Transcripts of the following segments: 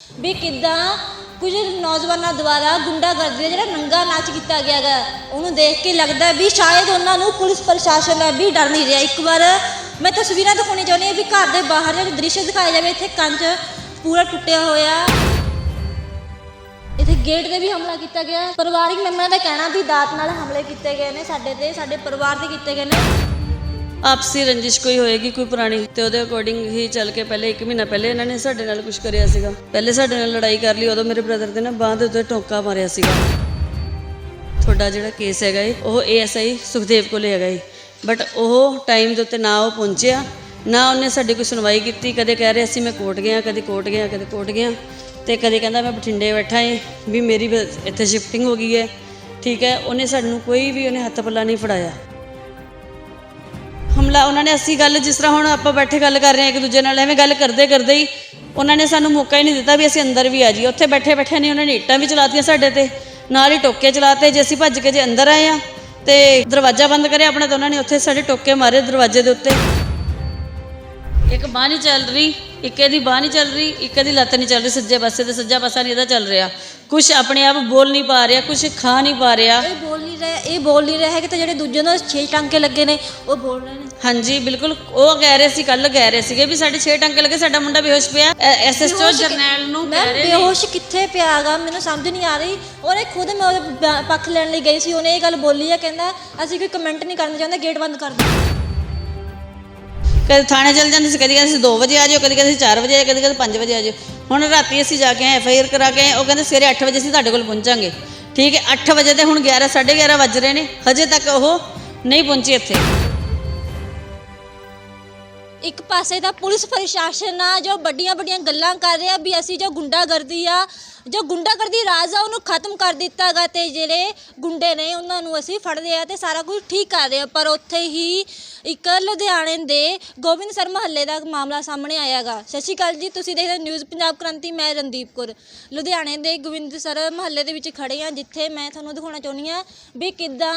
ਵੀ ਕਿਦਾਂ ਕੁਝ ਨੌਜਵਾਨਾਂ ਦੁਆਰਾ ਗੁੰਡਾਗਰਦੀ ਦਾ ਜਿਹੜਾ ਨੰਗਾ ਨਾਚ ਕੀਤਾ ਗਿਆ ਗਾ ਉਹਨੂੰ ਦੇਖ ਕੇ ਲੱਗਦਾ ਵੀ ਸ਼ਾਇਦ ਉਹਨਾਂ ਨੂੰ ਪੁਲਿਸ ਪ੍ਰਸ਼ਾਸਨ ਦਾ ਵੀ ਡਰ ਨਹੀਂ ਰਿਹਾ। ਇੱਕ ਵਾਰ ਮੈਂ ਤਸਵੀਰਾਂ ਦਿਖਾਉਣੀ ਚਾਹੁੰਦੀ ਹਾਂ ਵੀ ਘਰ ਦੇ ਬਾਹਰ ਜਿਹੜਾ ਦ੍ਰਿਸ਼ ਦਿਖਾਇਆ ਜਾਵੇ, ਇੱਥੇ ਕੰਚ ਪੂਰਾ ਟੁੱਟਿਆ ਹੋਇਆ। ਇੱਥੇ ਗੇਟ ਤੇ ਵੀ ਹਮਲਾ ਕੀਤਾ ਗਿਆ। ਪਰਿਵਾਰਿਕ ਮੈਂਬਰਾਂ ਦਾ ਕਹਿਣਾ ਵੀ ਦਾਤ ਨਾਲ ਹਮਲੇ ਕੀਤੇ ਗਏ ਨੇ, ਸਾਡੇ ਤੇ, ਸਾਡੇ ਪਰਿਵਾਰ ਤੇ ਕੀਤੇ ਗਏ ਨੇ। ਆਪਸੀ ਰੰਜਿਸ਼ ਕੋਈ ਹੋਏਗੀ, ਕੋਈ ਪੁਰਾਣੀ, ਤੇ ਉਹਦੇ ਅਕੋਰਡਿੰਗ ਹੀ ਚੱਲ ਕੇ ਪਹਿਲੇ 1 ਮਹੀਨਾ ਪਹਿਲੇ ਇਹਨਾਂ ਨੇ ਸਾਡੇ ਨਾਲ ਕੁਝ ਕਰਿਆ ਸੀਗਾ। ਪਹਿਲੇ ਸਾਡੇ ਨਾਲ ਲੜਾਈ ਕਰ ਲਈ, ਉਦੋਂ ਮੇਰੇ ਬ੍ਰਦਰ ਦੇ ਨਾ ਬਾਂਹ ਦੇ ਉੱਤੇ ਟੋਕਾ ਮਾਰਿਆ ਸੀਗਾ। ਤੁਹਾਡਾ ਜਿਹੜਾ ਕੇਸ ਹੈਗਾ ਏ, ਉਹ ਏਐਸਆਈ ਸੁਖਦੇਵ ਕੋਲੇ ਹੈਗਾ ਏ। ਬਟ ਉਹ ਟਾਈਮ ਦੇ ਉੱਤੇ ਨਾ ਉਹ ਪਹੁੰਚਿਆ, ਨਾ ਉਹਨੇ ਸਾਡੀ ਕੋਈ ਸੁਣਵਾਈ ਕੀਤੀ। ਕਦੇ ਕਹਿ ਰਿਹਾ ਸੀ, ਮੈਂ ਕੋਟ ਗਿਆ, ਕਦੇ ਕੋਟ ਗਿਆ, ਕਦੇ ਕੋਟ ਗਿਆ। ਤੇ ਕਦੇ ਕਹਿੰਦਾ, ਮੈਂ ਬਠਿੰਡੇ ਬੈਠਾ ਏ, ਵੀ ਮੇਰੀ ਬ- ਇੱਥੇ ਸ਼ਿਫਟਿੰਗ ਹੋ ਗਈ ਹੈ ਠੀਕ ਹੈ, ਉਹਨੇ ਸਾਨੂੰ ਕੋਈ ਵੀ ਉਹਨੇ ਹੱਥ ਪੱਲਾ ਨਹੀਂ ਫੜਾਇਆ। ਹਮਲਾ ਉਹਨਾਂ ਨੇ ਅਸੀਂ ਗੱਲ ਜਿਸ ਤਰ੍ਹਾਂ ਹੁਣ ਆਪਾਂ ਬੈਠੇ ਗੱਲ ਕਰ ਰਹੇ ਹਾਂ ਇੱਕ ਦੂਜੇ ਨਾਲ, ਐਵੇਂ ਗੱਲ ਕਰਦੇ ਕਰਦੇ ਹੀ ਉਹਨਾਂ ਨੇ ਸਾਨੂੰ ਮੌਕਾ ਹੀ ਨਹੀਂ ਦਿੱਤਾ ਵੀ ਅਸੀਂ ਅੰਦਰ ਵੀ ਆ ਜਾਈਏ। ਉੱਥੇ ਬੈਠੇ ਬੈਠੇ ਨਹੀਂ ਉਹਨਾਂ ਨੇ ਇੱਟਾਂ ਵੀ ਚਲਾਤੀਆਂ ਸਾਡੇ ਤੇ, ਨਾਲ ਹੀ ਟੋਕੇ ਚਲਾਤੇ। ਜੇ ਅਸੀਂ ਭੱਜ ਕੇ ਜੇ ਅੰਦਰ ਆਏ ਆ ਤੇ ਦਰਵਾਜ਼ਾ ਬੰਦ ਕਰਿਆ ਆਪਣਾ ਤਾਂ ਉਹਨਾਂ ਨੇ ਉੱਥੇ ਸਾਡੇ ਟੋਕੇ ਮਾਰੇ ਦਰਵਾਜ਼ੇ ਦੇ ਉੱਤੇ। ਇੱਕ ਬਾਹ ਨਹੀਂ ਚੱਲ ਰਹੀ, ਇੱਕ ਇਹਦੀ ਬਾਹ ਨਹੀਂ ਚੱਲ ਰਹੀ, ਇੱਕ ਇਹਦੀ ਲੱਤ ਨਹੀਂ ਚੱਲ ਰਹੀ, ਸੱਜੇ ਪਾਸੇ ਤੇ ਸੱਜਾ ਪਾਸਾ ਨਹੀਂ ਇਹਦਾ ਚੱਲ ਰਿਹਾ। ਕੁਝ ਆਪਣੇ ਆਪ ਬੋਲ ਨਹੀਂ ਪਾ ਰਿਹਾ ਕੁਝ ਖਾ ਨਹੀਂ ਪਾ ਰਿਹਾ। ਇਹ ਬੋਲ ਨਹੀਂ ਰਹੇ ਇਹ ਬੋਲ ਨਹੀਂ ਰਹੇ ਹੈਗੇ ਤੇ ਜਿਹੜੇ ਦੂਜੇ ਨੂੰ ਛੇ ਟਾਂਕੇ ਲੱਗੇ ਨੇ ਉਹ ਬੋਲ ਰਹੇ ਨੇ। ਹਾਂਜੀ ਬਿਲਕੁਲ ਉਹ ਕਹਿ ਰਹੇ ਸੀ ਕੱਲ ਕਹਿ ਰਹੇ ਸੀਗੇ ਵੀ ਸਾਡੇ 6 ਟੰਕੇ ਲੱਗੇ ਸਾਡਾ ਮੁੰਡਾ ਬੇਹੋਸ਼ ਪਿਆ। ਐਸਐਸਓ ਕਿ- ਜਰਨੈਲ ਨੂੰ ਕਹਿ ਰਹੇ ਨੇ। ਬੇਹੋਸ਼ ਕਿੱਥੇ ਪਿਆਗਾ ਮੈਨੂੰ ਸਮਝ ਨਹੀਂ ਆ ਰਹੀ। ਉਹਨੇ ਖੁਦ ਮੈਂ ਉਹਦੇ ਪੱਖ ਲੈਣ ਲਈ ਗਈ ਸੀ ਉਹਨੇ ਇਹ ਗੱਲ ਬੋਲੀ ਹੈ ਕਹਿੰਦਾ ਅਸੀਂ ਕੋਈ ਕਮੈਂਟ ਨਹੀਂ ਕਰਨਾ ਚਾਹੁੰਦੇ ਗੇਟ ਬੰਦ ਕਰ ਦਿਓ। ਕਦੇ ਥਾਣੇ ਚਲ ਜਾਂਦੇ ਸੀ ਕਦੀ ਕਹਿੰਦੇ ਸੀ 2 ਵਜੇ ਆ ਜਾਓ ਕਦੀ ਕਹਿੰਦੇ ਸੀ 4 ਵਜੇ ਆ ਜਾਓ, ਕਦੀ ਕਹਿੰਦੇ 5 ਵਜੇ ਆ ਜਾਓ ਹੁਣ ਰਾਤੀ ਅਸੀਂ ਜਾ ਕੇ ਆਏ ਆਰ ਕਰਾ ਕੇ ਆਏ, ਉਹ ਕਹਿੰਦੇ ਸਵੇਰੇ 8 ਵਜੇ ਅਸੀਂ ਤੁਹਾਡੇ ਕੋਲ ਪਹੁੰਚਾਂਗੇ। ਠੀਕ ਹੈ 8 ਵਜੇ ਤੇ ਹੁਣ 11 11:30 ਵੱਜ ਰਹੇ ਨੇ ਹਜੇ ਤੱਕ ਉਹ ਨਹੀਂ ਪਹੁੰਚੇ ਇੱਥੇ। ਇੱਕ ਪਾਸੇ ਤਾਂ ਪੁਲਿਸ ਪ੍ਰਸ਼ਾਸਨ ਆ, ਜੋ ਵੱਡੀਆਂ ਵੱਡੀਆਂ ਗੱਲਾਂ ਕਰ ਰਿਹਾ ਵੀ ਅਸੀਂ ਜੋ ਗੁੰਡਾਗਰਦੀ ਆ, ਜੋ ਗੁੰਡਾਗਰਦੀ ਰਾਜ ਆ, ਉਹਨੂੰ ਖਤਮ ਕਰ ਦਿੱਤਾ ਗਾ ਤੇ ਜਿਹੜੇ ਗੁੰਡੇ ਨੇ ਉਹਨਾਂ ਨੂੰ ਅਸੀਂ ਫੜਦੇ ਆ ਤੇ ਸਾਰਾ ਕੁਝ ਠੀਕ ਕਰ ਰਹੇ ਆ। ਪਰ ਉੱਥੇ ਹੀ ਇੱਕ ਲੁਧਿਆਣੇ ਦੇ ਗੋਬਿੰਦ ਸਰ ਮਹੱਲੇ ਦਾ ਮਾਮਲਾ ਸਾਹਮਣੇ ਆਇਆਗਾ ਸਤਿ ਸ਼੍ਰੀ ਅਕਾਲ ਜੀ, ਤੁਸੀਂ ਦੇਖਦੇ ਹੋ ਨਿਊਜ਼ ਪੰਜਾਬ ਕ੍ਰਾਂਤੀ, ਮੈਂ ਰਣਦੀਪ ਕੌਰ। ਲੁਧਿਆਣੇ ਦੇ ਗੋਬਿੰਦ ਸਰ ਮਹੱਲੇ ਦੇ ਵਿੱਚ ਖੜੇ ਆ, ਜਿੱਥੇ ਮੈਂ ਤੁਹਾਨੂੰ ਦਿਖਾਉਣਾ ਚਾਹੁੰਦੀ ਆ ਵੀ ਕਿੱਦਾਂ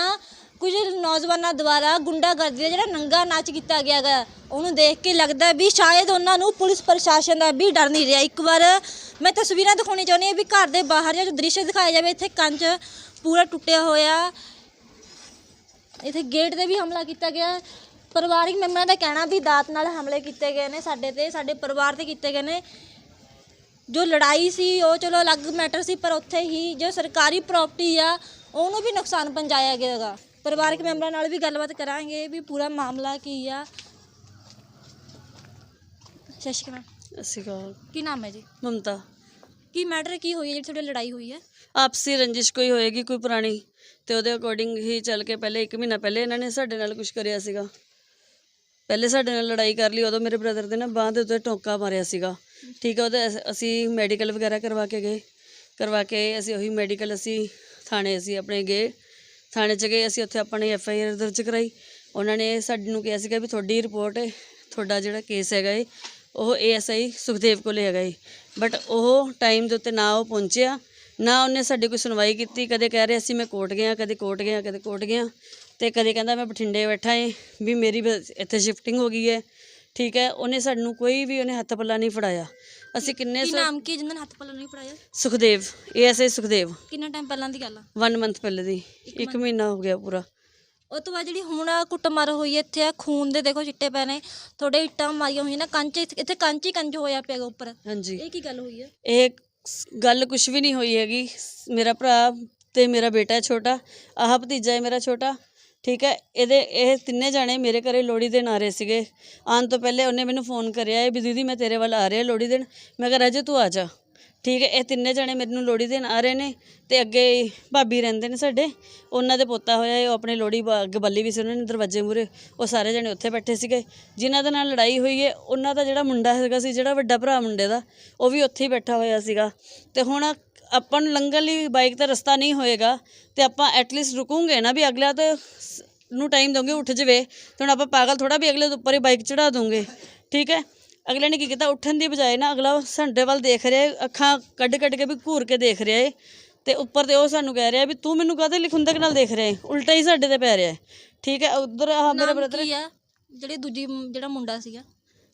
ਕੁਝ ਨੌਜਵਾਨਾਂ ਦੁਆਰਾ ਗੁੰਡਾਗਰਦੀ ਦਾ ਜਿਹੜਾ ਨੰਗਾ ਨਾਚ ਕੀਤਾ ਗਿਆ ਗਾ ਉਹਨੂੰ ਦੇਖ ਕੇ ਲੱਗਦਾ ਵੀ ਸ਼ਾਇਦ ਉਹਨਾਂ ਨੂੰ ਪੁਲਿਸ ਪ੍ਰਸ਼ਾਸਨ ਦਾ ਵੀ ਡਰ ਨਹੀਂ ਰਿਹਾ। ਇੱਕ ਵਾਰ ਮੈਂ ਤਸਵੀਰਾਂ ਦਿਖਾਉਣੀ ਚਾਹੁੰਦੀ ਹਾਂ ਵੀ ਘਰ ਦੇ ਬਾਹਰ ਜਿਹੜਾ ਦ੍ਰਿਸ਼ ਦਿਖਾਇਆ ਜਾਵੇ, ਇੱਥੇ ਕੰਚ ਪੂਰਾ ਟੁੱਟਿਆ ਹੋਇਆ। ਇੱਥੇ ਗੇਟ ਤੇ ਵੀ ਹਮਲਾ ਕੀਤਾ ਗਿਆ। ਪਰਿਵਾਰਿਕ ਮੈਂਬਰਾਂ ਦਾ ਕਹਿਣਾ ਵੀ ਦਾਤ ਨਾਲ ਹਮਲੇ ਕੀਤੇ ਗਏ ਨੇ ਸਾਡੇ ਤੇ, ਸਾਡੇ ਪਰਿਵਾਰ ਤੇ ਕੀਤੇ ਗਏ ਨੇ। ਜੋ ਲੜਾਈ ਸੀ, ਉਹ ਚਲੋ ਅਲੱਗ ਮੈਟਰ ਸੀ, ਪਰ ਉੱਥੇ ਹੀ ਜੋ ਸਰਕਾਰੀ ਪ੍ਰਾਪਰਟੀ ਆ, ਉਹਨੂੰ ਵੀ ਨੁਕਸਾਨ ਪਹੁੰਚਾਇਆ ਗਿਆਗਾ ਪਰਿਵਾਰਕ ਮੈਂਬਰਾਂ ਨਾਲ ਵੀ ਗੱਲਬਾਤ ਕਰਾਂਗੇ ਵੀ ਪੂਰਾ ਮਾਮਲਾ ਕੀ ਆ ਸਤਿ ਸ਼੍ਰੀ ਅਕਾਲ ਅਸੀਂ ਕਹਾ ਕੀ ਨਾਮ ਹੈ ਜੀ ਮਮਤਾ ਕੀ ਮੈਟਰ ਕੀ ਹੋਈ ਹੈ ਜਿਹੜੀ ਤੁਹਾਡੀ ਲੜਾਈ ਹੋਈ ਹੈ ਆਪਸੀ ਰੰਜਿਸ਼ ਕੋਈ ਹੋਏਗੀ ਕੋਈ ਪੁਰਾਣੀ ਤੇ ਉਹਦੇ ਅਕੋਰਡਿੰਗ ਹੀ ਚੱਲ ਕੇ ਪਹਿਲੇ 1 ਮਹੀਨਾ ਪਹਿਲੇ ਇਹਨਾਂ ਨੇ ਸਾਡੇ ਨਾਲ ਕੁਝ ਕਰਿਆ ਸੀਗਾ ਪਹਿਲੇ ਸਾਡੇ ਨਾਲ ਲੜਾਈ ਕਰ ਲਈ ਉਦੋਂ ਮੇਰੇ ਬ੍ਰਦਰ ਦੇ ਨਾ ਬਾਂਹ ਦੇ ਉੱਤੇ ਟੋਕਾ ਮਾਰਿਆ ਸੀਗਾ ਠੀਕ ਹੈ ਉਹਦੇ ਅਸ- ਅਸੀਂ ਮੈਡੀਕਲ ਵਗੈਰਾ ਕਰਵਾ ਕੇ ਗਏ ਕਰਵਾ ਕੇ ਅਸੀਂ ਉਹੀ ਮੈਡੀਕਲ ਅਸੀਂ ਥਾਣੇ ਅਸੀਂ ਆਪਣੇ ਗਏ ਥਾਣੇ 'ਚ ਗਏ, ਅਸੀਂ ਉੱਥੇ ਆਪਣੀ ਐਫ ਆਈ ਆਰ ਦਰਜ ਕਰਾਈ। ਉਹਨਾਂ ਨੇ ਸਾਨੂੰ ਕਿਹਾ ਸੀਗਾ ਵੀ ਤੁਹਾਡੀ ਰਿਪੋਰਟ ਤੁਹਾਡਾ ਜਿਹੜਾ ਕੇਸ ਹੈਗਾ ਏ, ਉਹ ਏਐਸਆਈ ਸੁਖਦੇਵ ਕੋਲੇ ਹੈਗਾ ਏ। ਬਟ ਉਹ ਟਾਈਮ ਦੇ ਉੱਤੇ ਨਾ ਉਹ ਪਹੁੰਚਿਆ, ਨਾ ਉਹਨੇ ਸਾਡੀ ਕੋਈ ਸੁਣਵਾਈ ਕੀਤੀ। ਕਦੇ ਕਹਿ ਰਿਹਾ ਸੀ, ਮੈਂ ਕੋਰਟ ਗਿਆ, ਕਦੇ ਕੋਰਟ ਗਿਆ, ਕਦੇ ਕੋਰਟ ਗਿਆ। ਤੇ ਕਦੇ ਕਹਿੰਦਾ, ਮੈਂ ਬਠਿੰਡੇ ਬੈਠਾ ਏ, ਵੀ ਮੇਰੀ ਬ- ਇੱਥੇ ਸ਼ਿਫਟਿੰਗ ਹੋ ਗਈ ਹੈ ਠੀਕ ਹੈ, ਉਹਨੇ ਸਾਨੂੰ ਕੋਈ ਵੀ ਉਹਨੇ ਹੱਥ ਪੱਲਾ ਨਹੀਂ ਫੜਾਇਆ। ਅਸੀਂ ਕਿੰਨੇ ਕੀ ਨਾਮ ਕੀ ਜਿੰਨਾਂ ਨੇ ਹੱਥ ਪੱਲਾ ਨਹੀਂ ਪੜਾਇਆ ਸੁਖਦੇਵ ਏਐਸਆਈ ਸੁਖਦੇਵ। ਕਿੰਨਾ ਟਾਈਮ ਪਹਿਲਾਂ ਦੀ ਗੱਲ ਆ? 1 ਮੰਥ ਪਹਿਲੇ ਦੀ। 1 ਮਹੀਨਾ ਹੋ ਗਿਆ ਪੂਰਾ। ਉਹ ਤੋਂ ਬਾਅਦ ਜਿਹੜੀ ਹੁਣ ਕੁੱਟਮਾਰ ਹੋਈ ਹੈ ਇੱਥੇ ਆ ਖੂਨ ਦੇ ਦੇਖੋ ਚਿੱਟੇ ਪੈ ਨੇ। ਤੁਹਾਡੇ ਇੱਟਾਂ ਮਾਰੀਆਂ ਹੋਈਆਂ ਨੇ ਕੰਚ ਇੱਥੇ ਕੰਚ ਹੀ ਕੰਚ ਹੋਇਆ ਪਿਆ ਉੱਪਰ। ਹਾਂਜੀ। ਇਹ ਕੀ ਗੱਲ ਹੋਈ ਹੈ ਇਹ ਗੱਲ ਕੁਝ ਵੀ ਨਹੀਂ ਹੋਈ ਹੈਗੀ। ਮੇਰਾ ਭਰਾ ਤੇ ਮੇਰਾ ਬੇਟਾ ਹੈ ਛੋਟਾ। ਆਹ ਭਤੀਜਾ ਹੈ ਮੇਰਾ ਛੋਟਾ। ਠੀਕ ਹੈ, ਇਹਦੇ, ਇਹ ਤਿੰਨੇ ਜਾਣੇ ਮੇਰੇ ਘਰੇ ਲੋਹੜੀ ਦੇਣ ਆ ਰਹੇ ਸੀਗੇ। ਆਉਣ ਤੋਂ ਪਹਿਲੇ ਉਹਨੇ ਮੈਨੂੰ ਫੋਨ ਕਰਿਆ ਹੈ ਵੀ ਦੀਦੀ ਮੈਂ ਤੇਰੇ ਵੱਲ ਆ ਰਿਹਾ ਲੋਹੜੀ ਦੇਣ। ਮੈਂ ਕਿਹਾ, ਰਾਜੇ ਤੂੰ ਆ ਜਾ। ਠੀਕ ਹੈ, ਇਹ ਤਿੰਨੇ ਜਾਣੇ ਮੈਨੂੰ ਲੋਹੜੀ ਦੇਣ ਆ ਰਹੇ ਨੇ ਤੇ ਅੱਗੇ ਭਾਬੀ ਰਹਿੰਦੇ ਨੇ ਸਾਡੇ। ਉਹਨਾਂ ਦੇ ਪੋਤਾ ਹੋਇਆ ਹੈ ਉਹ ਆਪਣੇ ਲੋਹੜੀ ਬਾ- ਅੱਗੇ ਬੱਲੀ ਵੀ ਸੀ ਉਹਨਾਂ ਨੇ ਦਰਵਾਜ਼ੇ ਮੂਰੇ ਉਹ ਸਾਰੇ ਜਣੇ ਉੱਥੇ ਬੈਠੇ ਸੀਗੇ। ਜਿਨ੍ਹਾਂ ਦੇ ਨਾਲ ਲੜਾਈ ਹੋਈ ਹੈ ਉਹਨਾਂ ਦਾ ਜਿਹੜਾ ਮੁੰਡਾ ਹੈਗਾ ਸੀ, ਜਿਹੜਾ ਵੱਡਾ ਭਰਾ ਮੁੰਡੇ ਦਾ, ਉਹ ਵੀ ਉੱਥੇ ਹੀ ਬੈਠਾ ਹੋਇਆ ਸੀਗਾ। ਤੇ ਹੁਣ ਆਪਾਂ ਨੂੰ ਲੰਘਣ ਲਈ ਬਾਈਕ ਤੇ ਰਸਤਾ ਨਹੀਂ ਹੋਏਗਾ ਤੇ ਆਪਾਂ ਐਟਲੀਸਟ ਰੁਕੂਗੇ ਨਾ ਵੀ ਅਗਲਾ ਤੇ ਨੂੰ ਟਾਈਮ ਦੋਗੇ ਉੱਠ ਜਵੇ। ਤੇ ਹੁਣ ਆਪਾਂ ਪਾਗਲ ਥੋੜਾ ਵੀ ਅਗਲੇ ਦੇ ਉੱਪਰ ਹੀ ਬਾਈਕ ਚੜਾ ਦੂੰਗੇ ਠੀਕ ਹੈ? ਅਗਲੇ ਨੇ ਕੀ ਕੀਤਾ? ਉੱਠਣ ਦੀ ਬਜਾਏ ਨਾ ਅਗਲਾ ਸਾਡੇ ਵੱਲ ਦੇਖ ਰਿਹਾ ਅੱਖਾਂ ਕੱਢ ਕੱਢ ਕੇ ਵੀ ਘੂਰ ਕੇ ਦੇਖ ਰਿਹਾ ਏ ਤੇ ਉੱਪਰ ਤੇ ਉਹ ਸਾਨੂੰ ਕਹਿ ਰਿਹਾ ਵੀ ਤੂੰ ਮੈਨੂੰ ਕਾਹਦੇ ਲਿਖੁੰਦਕ ਨਾਲ ਦੇਖ ਰਿਹਾ ਏ ਉਲਟਾ ਹੀ ਸਾਡੇ ਤੇ ਪੈ ਰਿਹਾ ਠੀਕ ਹੈ? ਉਧਰ ਆ ਮੇਰਾ ਬ੍ਰਦਰ ਜਿਹੜੇ ਦੂਜੀ ਜਿਹੜਾ ਮੁੰਡਾ ਸੀਗਾ?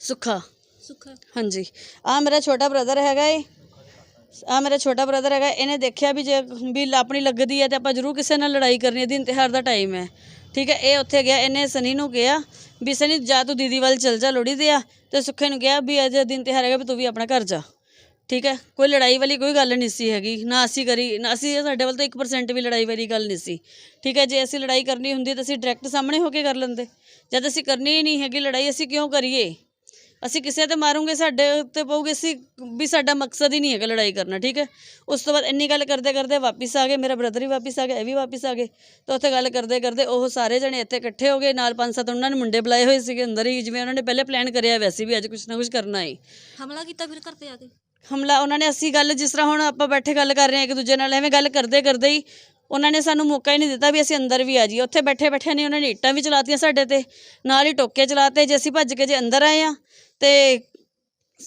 ਸੁੱਖਾ। ਸੁੱਖਾ। ਹਾਂਜੀ। ਆ ਮੇਰਾ ਛੋਟਾ ਬ੍ਰਦਰ ਹੈਗਾ ਏ। ਆ ਮੇਰਾ ਛੋਟਾ ਬ੍ਰਦਰ ਹੈਗਾ, ਇਹਨੇ ਦੇਖਿਆ ਵੀ ਜੇ ਵੀ ਆਪਣੀ ਲੱਗਦੀ ਹੈ ਤੇ ਆਪਾਂ ਜ਼ਰੂਰ ਕਿਸੇ ਨਾਲ ਲੜਾਈ ਕਰਨੀ ਹੈ ਦਿਨ ਤਿਉਹਾਰ ਦਾ ਟਾਈਮ ਹੈ। ਠੀਕ ਹੈ, ਇਹ ਉੱਥੇ ਗਿਆ, ਇਹਨੇ ਸਨੀ ਨੂੰ ਕਿਹਾ ਵੀ ਸਨੀ ਜਾ ਤੂੰ ਦੀਦੀ ਵੱਲ ਚਲ ਜਾ ਲੋੜੀ ਦੇ ਆ। ਤੇ ਸੁੱਖੇ ਨੂੰ ਕਿਹਾ ਵੀ ਅੱਜ ਦਿਨ ਤਿਉਹਾਰ ਹੈਗਾ ਵੀ ਤੂੰ ਵੀ ਆਪਣਾ ਘਰ ਜਾ। ਠੀਕ ਹੈ, ਕੋਈ ਲੜਾਈ ਵਾਲੀ ਕੋਈ ਗੱਲ ਨਹੀਂ ਸੀ ਹੈਗੀ, ਨਾ ਅਸੀਂ ਕਰੀ, ਨਾ ਅਸੀਂ ਸਾਡੇ ਵੱਲ ਤਾਂ 1% ਵੀ ਲੜਾਈ ਵਾਲੀ ਗੱਲ ਨਹੀਂ ਸੀ। ਠੀਕ ਹੈ, ਜੇ ਅਸੀਂ ਲੜਾਈ ਕਰਨੀ ਹੁੰਦੀ ਤਾਂ ਅਸੀਂ ਡਾਇਰੈਕਟ ਸਾਹਮਣੇ ਹੋ ਕੇ ਕਰ ਲੈਂਦੇ। ਜਦ ਅਸੀਂ ਕਰਨੀ ਹੀ ਨਹੀਂ ਹੈਗੀ ਲੜਾਈ, ਅਸੀਂ ਕਿਉਂ ਕਰੀਏ? ਅਸੀਂ ਕਿਸੇ ਤੇ ਮਾਰੂਗੇ ਸਾਡੇ ਉੱਤੇ ਪਊਗੇ ਅਸੀਂ ਵੀ ਸਾਡਾ ਮਕਸਦ ਹੀ ਨਹੀਂ ਹੈਗਾ ਲੜਾਈ ਕਰਨਾ ਠੀਕ ਹੈ? ਉਸ ਤੋਂ ਬਾਅਦ ਇੰਨੀ ਗੱਲ ਕਰਦੇ ਕਰਦੇ ਵਾਪਿਸ ਆ ਗਏ ਮੇਰਾ ਬ੍ਰਦਰ ਵੀ ਵਾਪਿਸ ਆ ਗਿਆ ਇਹ ਵੀ ਵਾਪਿਸ ਆ ਗਏ। ਤਾਂ ਉੱਥੇ ਗੱਲ ਕਰਦੇ ਕਰਦੇ ਉਹ ਸਾਰੇ ਜਣੇ ਇੱਥੇ ਇਕੱਠੇ ਹੋ ਗਏ ਨਾਲ ਪੰਜ ਸੱਤ ਉਹਨਾਂ ਨੇ ਮੁੰਡੇ ਬੁਲਾਏ ਹੋਏ ਸੀਗੇ ਅੰਦਰ ਹੀ ਜਿਵੇਂ ਉਹਨਾਂ ਨੇ ਪਹਿਲੇ ਪਲਾਨ ਕਰਿਆ ਵੈਸੇ ਵੀ ਅੱਜ ਕੁਝ ਨਾ ਕੁਝ ਕਰਨਾ ਹੈ ਹਮਲਾ ਕੀਤਾ ਫਿਰ ਘਰ ਤੇ ਆ ਕੇ? ਹਮਲਾ ਉਹਨਾਂ ਨੇ ਅਸੀਂ ਗੱਲ ਜਿਸ ਤਰ੍ਹਾਂ ਹੁਣ ਆਪਾਂ ਬੈਠੇ ਗੱਲ ਕਰ ਰਹੇ ਹਾਂ ਇੱਕ ਦੂਜੇ ਨਾਲ ਐਵੇਂ ਗੱਲ ਕਰਦੇ ਕਰਦੇ ਹੀ ਉਹਨਾਂ ਨੇ ਸਾਨੂੰ ਮੌਕਾ ਹੀ ਨਹੀਂ ਦਿੱਤਾ ਵੀ ਅਸੀਂ ਅੰਦਰ ਵੀ ਆ ਜਾਈਏ। ਉੱਥੇ ਬੈਠੇ ਬੈਠੇ ਨੇ ਉਹਨਾਂ ਨੇ ਇੱਟਾਂ ਵੀ ਚਲਾਤੀਆਂ ਸਾਡੇ ਤੇ, ਨਾਲ ਹੀ ਟੋਕੇ ਚਲਾਤੇ। ਜੇ ਅਸੀਂ ਭੱਜ ਕੇ ਜੇ ਅੰਦਰ ਆਏ ਆ ਤੇ